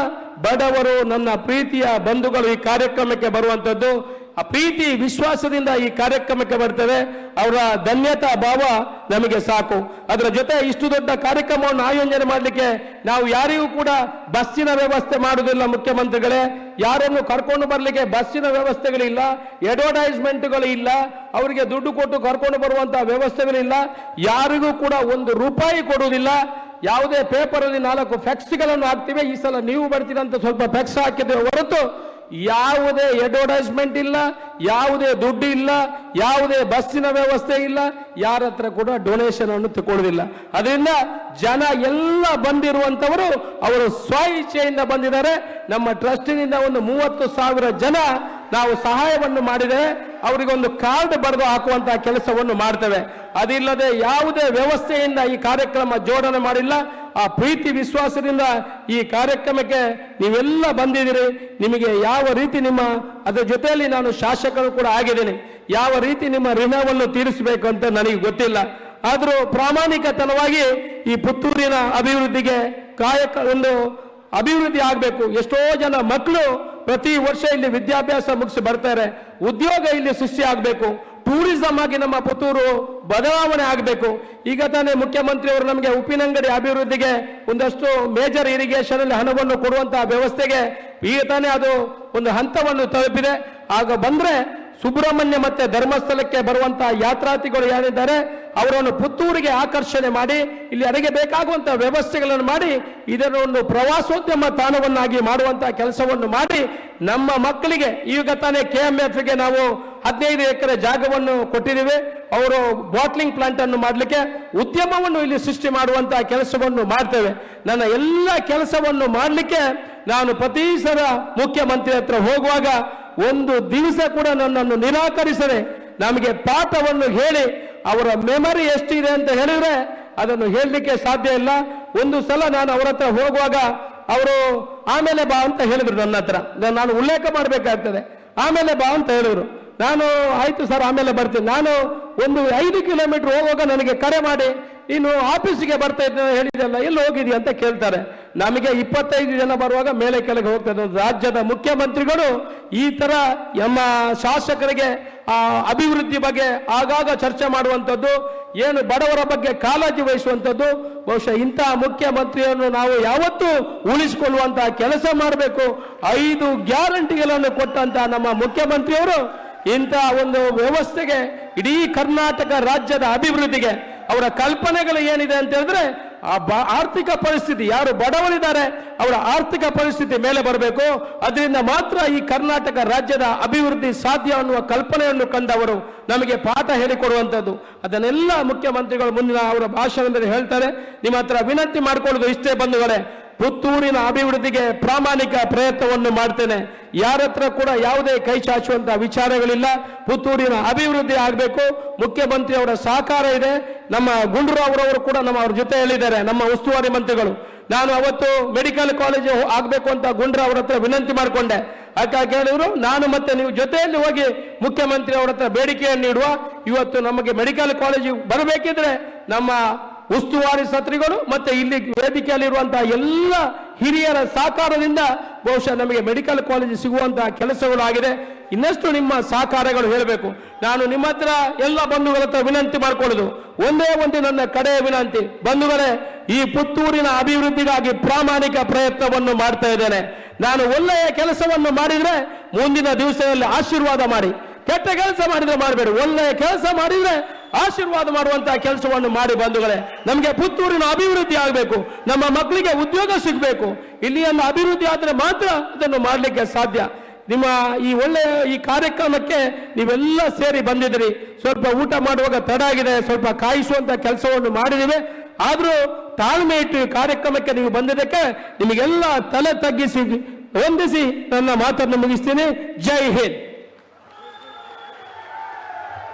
ಬಡವರು, ನನ್ನ ಪ್ರೀತಿಯ ಬಂಧುಗಳು ಈ ಕಾರ್ಯಕ್ರಮಕ್ಕೆ ಬರುವಂಥದ್ದು. ಪ್ರೀತಿ, ವಿಶ್ವಾಸದಿಂದ ಈ ಕಾರ್ಯಕ್ರಮಕ್ಕೆ ಬರ್ತೇವೆ. ಅವರ ಧನ್ಯತಾ ಭಾವ ನಮಗೆ ಸಾಕು. ಅದರ ಜೊತೆ ಇಷ್ಟು ದೊಡ್ಡ ಕಾರ್ಯಕ್ರಮವನ್ನು ಆಯೋಜನೆ ಮಾಡಲಿಕ್ಕೆ ನಾವು ಯಾರಿಗೂ ಕೂಡ ಬಸ್ಸಿನ ವ್ಯವಸ್ಥೆ ಮಾಡುವುದಿಲ್ಲ ಮುಖ್ಯಮಂತ್ರಿಗಳೇ. ಯಾರನ್ನು ಕರ್ಕೊಂಡು ಬರಲಿಕ್ಕೆ ಬಸ್ಸಿನ ವ್ಯವಸ್ಥೆಗಳಿಲ್ಲ ಅಡ್ವರ್ಟೈಸ್ಮೆಂಟ್ಗಳು ಇಲ್ಲ, ಅವರಿಗೆ ದುಡ್ಡು ಕೊಟ್ಟು ಕರ್ಕೊಂಡು ಬರುವಂತಹ ವ್ಯವಸ್ಥೆಗಳಿಲ್ಲ. ಯಾರಿಗೂ ಕೂಡ ಒಂದು ರೂಪಾಯಿ ಕೊಡುವುದಿಲ್ಲ. ಯಾವುದೇ ಪೇಪರ್ ಅಲ್ಲಿ ನಾಲ್ಕು ಫ್ಯಾಕ್ಸ್ಗಳನ್ನು ಹಾಕ್ತಿವೆ. ಈ ಸಲ ನೀವು ಬರ್ತೀರಂತ ಸ್ವಲ್ಪ ಫ್ಯಾಕ್ಸ್ ಹಾಕಿದ್ದೇವೆ ಹೊರತು ಯಾವುದೇ ಅಡ್ವರ್ಟೈಸ್ಮೆಂಟ್ ಇಲ್ಲ, ಯಾವುದೇ ದುಡ್ಡು ಇಲ್ಲ, ಯಾವುದೇ ಬಸ್ಸಿನ ವ್ಯವಸ್ಥೆ ಇಲ್ಲ, ಯಾರ ಹತ್ರ ಕೂಡ ಡೊನೇಷನ್ ಅನ್ನು ತಗೊಳ್ಳೋದಿಲ್ಲ ಅದರಿಂದ ಜನ ಎಲ್ಲ ಬಂದಿರುವಂತವರು ಅವರು ಸ್ವ ಇಚ್ಛೆಯಿಂದ ಬಂದಿದ್ದಾರೆ. ನಮ್ಮ ಟ್ರಸ್ಟಿನಿಂದ ಒಂದು ಮೂವತ್ತು ಸಾವಿರ ಜನ ನಾವು ಸಹಾಯವನ್ನು ಮಾಡಿದರೆ ಅವರಿಗೆ ಒಂದು ಕಾರ್ಡ್ ಬರೆದು ಹಾಕುವಂತಹ ಕೆಲಸವನ್ನು ಮಾಡ್ತೇವೆ. ಅದಿಲ್ಲದೆ ಯಾವುದೇ ವ್ಯವಸ್ಥೆಯಿಂದ ಈ ಕಾರ್ಯಕ್ರಮ ಜೋಡಣೆ ಮಾಡಿಲ್ಲ. ಆ ಪ್ರೀತಿ ವಿಶ್ವಾಸದಿಂದ ಈ ಕಾರ್ಯಕ್ರಮಕ್ಕೆ ನೀವೆಲ್ಲ ಬಂದಿದ್ದೀರಿ. ನಿಮಗೆ ಯಾವ ರೀತಿ ನಿಮ್ಮ, ಅದರ ಜೊತೆಯಲ್ಲಿ ನಾನು ಶಾಸಕರು ಕೂಡ ಆಗಿದ್ದೀನಿ. ಯಾವ ರೀತಿ ನಿಮ್ಮ ಋಣವನ್ನು ತೀರಿಸಬೇಕು ಅಂತ ನನಗೆ ಗೊತ್ತಿಲ್ಲ. ಆದರೂ ಪ್ರಾಮಾಣಿಕತನವಾಗಿ ಈ ಪುತ್ತೂರಿನ ಅಭಿವೃದ್ಧಿಗೆ ಕಾಯಕ ಒಂದು ಅಭಿವೃದ್ಧಿ ಆಗಬೇಕು. ಎಷ್ಟೋ ಜನ ಮಕ್ಕಳು ಪ್ರತಿ ವರ್ಷ ಇಲ್ಲಿ ವಿದ್ಯಾಭ್ಯಾಸ ಮುಗಿಸಿ ಬರ್ತಾರೆ. ಉದ್ಯೋಗ ಇಲ್ಲಿ ಸೃಷ್ಟಿ ಆಗಬೇಕು. ಟೂರಿಸಂ ಆಗಿ ನಮ್ಮ ಪುತ್ತೂರು ಬದಲಾವಣೆ ಆಗಬೇಕು. ಈಗ ತಾನೇ ಮುಖ್ಯಮಂತ್ರಿಯವರು ನಮಗೆ ಉಪ್ಪಿನಂಗಡಿ ಅಭಿವೃದ್ಧಿಗೆ ಒಂದಷ್ಟು ಮೇಜರ್ ಇರಿಗೇಷನ್ ಅಲ್ಲಿ ಹಣವನ್ನು ಕೊಡುವಂತಹ ವ್ಯವಸ್ಥೆಗೆ ಈಗ ತಾನೇ ಅದು ಒಂದು ಹಂತವನ್ನು ತಲುಪಿದೆ. ಆಗ ಬಂದ್ರೆ ಸುಬ್ರಹ್ಮಣ್ಯ ಮತ್ತೆ ಧರ್ಮಸ್ಥಳಕ್ಕೆ ಬರುವಂತಹ ಯಾತ್ರಾರ್ಥಿಗಳು ಯಾರಿದ್ದಾರೆ, ಅವರನ್ನು ಪುತ್ತೂರಿಗೆ ಆಕರ್ಷಣೆ ಮಾಡಿ, ಇಲ್ಲಿ ಅದಕ್ಕೆ ಬೇಕಾಗುವಂತಹ ವ್ಯವಸ್ಥೆಗಳನ್ನು ಮಾಡಿ ಇದರ ಒಂದು ಪ್ರವಾಸೋದ್ಯಮ ತಾಣವನ್ನಾಗಿ ಮಾಡುವಂತಹ ಕೆಲಸವನ್ನು ಮಾಡಿ, ನಮ್ಮ ಮಕ್ಕಳಿಗೆ ಈಗ ತಾನೇ ಕೆ ಎಂ ಗೆ ನಾವು ಹದಿನೈದು ಎಕರೆ ಜಾಗವನ್ನು ಕೊಟ್ಟಿದ್ದೀವಿ. ಅವರು ಬಾಟ್ಲಿಂಗ್ ಪ್ಲಾಂಟ್ ಅನ್ನು ಮಾಡಲಿಕ್ಕೆ ಉದ್ಯಮವನ್ನು ಇಲ್ಲಿ ಸೃಷ್ಟಿ ಮಾಡುವಂತಹ ಕೆಲಸವನ್ನು ಮಾಡ್ತೇವೆ. ನನ್ನ ಎಲ್ಲ ಕೆಲಸವನ್ನು ಮಾಡಲಿಕ್ಕೆ ನಾನು ಪ್ರತಿ ಸಲ ಮುಖ್ಯಮಂತ್ರಿ ಹತ್ರ ಹೋಗುವಾಗ ಒಂದು ದಿವಸ ಕೂಡ ನನ್ನನ್ನು ನಿರಾಕರಿಸದೆ ನಮಗೆ ಪಾಠವನ್ನು ಹೇಳಿ ಅವರ ಮೆಮರಿ ಎಷ್ಟಿದೆ ಅಂತ ಹೇಳಿದ್ರೆ ಅದನ್ನು ಹೇಳಲಿಕ್ಕೆ ಸಾಧ್ಯ ಇಲ್ಲ. ಒಂದು ಸಲ ನಾನು ಅವರ ಹತ್ರ ಹೋಗುವಾಗ ಅವರು, ಆಮೇಲೆ ಬಾ ಅಂತ ಹೇಳಿದ್ರು ನನ್ನ ಹತ್ರ. ನಾನು ಉಲ್ಲೇಖ ಮಾಡಬೇಕಾಗ್ತದೆ. ಆಮೇಲೆ ಬಾ ಅಂತ ಹೇಳಿದ್ರು. ನಾನು, ಆಯ್ತು ಸರ್, ಆಮೇಲೆ ಬರ್ತೀನಿ. ನಾನು ಒಂದು ಐದು ಕಿಲೋಮೀಟರ್ ಹೋಗುವಾಗ ನನಗೆ ಕರೆ ಮಾಡಿ ನೀನು ಆಫೀಸಿಗೆ ಬರ್ತಾ ಇದ್ದ ಹೇಳಿದೆಲ್ಲ ಎಲ್ಲಿ ಹೋಗಿದೆಯಾ ಅಂತ ಕೇಳ್ತಾರೆ. ನಮಗೆ ಇಪ್ಪತ್ತೈದು ಜನ ಬರುವಾಗ ಮೇಲೆ ಕೆಳಗೆ ಹೋಗ್ತದೆ ರಾಜ್ಯದ ಮುಖ್ಯಮಂತ್ರಿಗಳು ಈ ಥರ ನಮ್ಮ ಶಾಸಕರಿಗೆ ಆ ಅಭಿವೃದ್ಧಿ ಬಗ್ಗೆ ಆಗಾಗ ಚರ್ಚೆ ಮಾಡುವಂಥದ್ದು, ಏನು ಬಡವರ ಬಗ್ಗೆ ಕಾಳಜಿ ವಹಿಸುವಂಥದ್ದು, ಬಹುಶಃ ಇಂತಹ ಮುಖ್ಯಮಂತ್ರಿಯನ್ನು ನಾವು ಯಾವತ್ತೂ ಉಳಿಸಿಕೊಳ್ಳುವಂತಹ ಕೆಲಸ ಮಾಡಬೇಕು. ಐದು ಗ್ಯಾರಂಟಿಗಳನ್ನು ಕೊಟ್ಟಂತಹ ನಮ್ಮ ಮುಖ್ಯಮಂತ್ರಿಯವರು ಇಂತಹ ಒಂದು ವ್ಯವಸ್ಥೆಗೆ ಇಡೀ ಕರ್ನಾಟಕ ರಾಜ್ಯದ ಅಭಿವೃದ್ಧಿಗೆ ಅವರ ಕಲ್ಪನೆಗಳು ಏನಿದೆ ಅಂತ ಹೇಳಿದ್ರೆ, ಆ ಬ- ಆರ್ಥಿಕ ಪರಿಸ್ಥಿತಿ, ಯಾರು ಬಡವರಿದ್ದಾರೆ, ಅವರ ಆರ್ಥಿಕ ಪರಿಸ್ಥಿತಿ ಮೇಲೆ ಬರಬೇಕು. ಅದರಿಂದ ಮಾತ್ರ ಈ ಕರ್ನಾಟಕ ರಾಜ್ಯದ ಅಭಿವೃದ್ಧಿ ಸಾಧ್ಯ ಅನ್ನುವ ಕಲ್ಪನೆಯನ್ನು ಕಂಡವರು ನಮಗೆ ಪಾಠ ಹೇಳಿಕೊಡುವಂಥದ್ದು. ಅದನ್ನೆಲ್ಲ ಮುಖ್ಯಮಂತ್ರಿಗಳು ಮುಂದಿನ ಅವರ ಭಾಷಣದಲ್ಲಿ ಹೇಳ್ತಾರೆ. ನಿಮ್ಮ ಹತ್ರ ವಿನಂತಿ ಮಾಡಿಕೊಳ್ಳೋದು ಇಷ್ಟೇ ಬಂಧುಗಳೇ. ಪುತ್ತೂರಿನ ಅಭಿವೃದ್ಧಿಗೆ ಪ್ರಾಮಾಣಿಕ ಪ್ರಯತ್ನವನ್ನು ಮಾಡ್ತೇನೆ. ಯಾರ ಹತ್ರ ಕೂಡ ಯಾವುದೇ ಕೈ ಚಾಚುವಂತಹ ವಿಚಾರಗಳಿಲ್ಲ. ಪುತ್ತೂರಿನ ಅಭಿವೃದ್ಧಿ ಆಗಬೇಕು. ಮುಖ್ಯಮಂತ್ರಿ ಅವರ ಸಹಕಾರ ಇದೆ. ನಮ್ಮ ಗುಂಡೂರಾವ್ ಅವರವರು ಕೂಡ ನಮ್ಮ ಅವ್ರ ಜೊತೆ ಹೇಳಿದ್ದಾರೆ ನಮ್ಮ ಉಸ್ತುವಾರಿ ಮಂತ್ರಿಗಳು. ನಾನು ಅವತ್ತು ಮೆಡಿಕಲ್ ಕಾಲೇಜ್ ಆಗಬೇಕು ಅಂತ ಗುಂಡ್ರ ಅವ್ರ ಹತ್ರ ವಿನಂತಿ ಮಾಡಿಕೊಂಡೆ. ಅಕ್ಕ ಕೇಳಿದ್ರು, ನಾನು ಮತ್ತೆ ನೀವು ಜೊತೆಯಲ್ಲಿ ಹೋಗಿ ಮುಖ್ಯಮಂತ್ರಿ ಅವರ ಹತ್ರ ಬೇಡಿಕೆಯನ್ನು ನೀಡುವ ಇವತ್ತು ನಮಗೆ ಮೆಡಿಕಲ್ ಕಾಲೇಜಿಗೆ ಬರಬೇಕಿದ್ರೆ ನಮ್ಮ ಉಸ್ತುವಾರಿ ಸತ್ರಿಗಳು ಮತ್ತೆ ಇಲ್ಲಿ ವೇದಿಕೆಯಲ್ಲಿರುವಂತಹ ಎಲ್ಲ ಹಿರಿಯರ ಸಹಕಾರದಿಂದ ಬಹುಶಃ ನಮಗೆ ಮೆಡಿಕಲ್ ಕಾಲೇಜ್ ಸಿಗುವಂತಹ ಕೆಲಸಗಳು ಆಗಿದೆ ಇನ್ನಷ್ಟು ನಿಮ್ಮ ಸಹಕಾರಗಳು ಹೇಳಬೇಕು. ನಾನು ನಿಮ್ಮ ಹತ್ರ ಎಲ್ಲ ಬಂಧುಗಳ ಹತ್ರ ವಿನಂತಿ ಮಾಡಿಕೊಳ್ಳುವುದು ಒಂದೇ ಒಂದು ನನ್ನ ಕಡೆಯ ವಿನಂತಿ. ಬಂಧುಗಳೇ, ಈ ಪುತ್ತೂರಿನ ಅಭಿವೃದ್ಧಿಗಾಗಿ ಪ್ರಾಮಾಣಿಕ ಪ್ರಯತ್ನವನ್ನು ಮಾಡ್ತಾ ಇದ್ದೇನೆ. ನಾನು ಒಳ್ಳೆಯ ಕೆಲಸವನ್ನು ಮಾಡಿದರೆ ಮುಂದಿನ ದಿವಸದಲ್ಲಿ ಆಶೀರ್ವಾದ ಮಾಡಿ. ಕೆಟ್ಟ ಕೆಲಸ ಮಾಡಿದ್ರೆ ಮಾಡಬೇಡಿ, ಒಳ್ಳೆಯ ಕೆಲಸ ಮಾಡಿದ್ರೆ ಆಶೀರ್ವಾದ ಮಾಡುವಂತಹ ಕೆಲಸವನ್ನು ಮಾಡಿ ಬಂಧುಗಳೇ. ನಮಗೆ ಪುತ್ತೂರಿನ ಅಭಿವೃದ್ಧಿ ಆಗಬೇಕು, ನಮ್ಮ ಮಕ್ಕಳಿಗೆ ಉದ್ಯೋಗ ಸಿಗಬೇಕು. ಇಲ್ಲಿಯನ್ನು ಅಭಿವೃದ್ಧಿ ಆದರೆ ಮಾತ್ರ ಅದನ್ನು ಮಾಡಲಿಕ್ಕೆ ಸಾಧ್ಯ. ನಿಮ್ಮ ಈ ಒಳ್ಳೆಯ ಈ ಕಾರ್ಯಕ್ರಮಕ್ಕೆ ನೀವೆಲ್ಲ ಸೇರಿ ಬಂದಿದ್ದೀರಿ. ಸ್ವಲ್ಪ ಊಟ ಮಾಡುವಾಗ ತಡ ಆಗಿದೆ, ಸ್ವಲ್ಪ ಕಾಯಿಸುವಂತ ಕೆಲಸವನ್ನು ಮಾಡಿದಿವೆ ಆದರೂ ತಾಳ್ಮೆ ಇಟ್ಟು ಕಾರ್ಯಕ್ರಮಕ್ಕೆ ನೀವು ಬಂದಿದ್ದಕ್ಕೆ ನಿಮಗೆಲ್ಲ ತಲೆ ತಗ್ಗಿಸಿ ವಂದಿಸಿ ನನ್ನ ಮಾತನ್ನು ಮುಗಿಸ್ತೀನಿ. ಜೈ ಹಿಂದ್.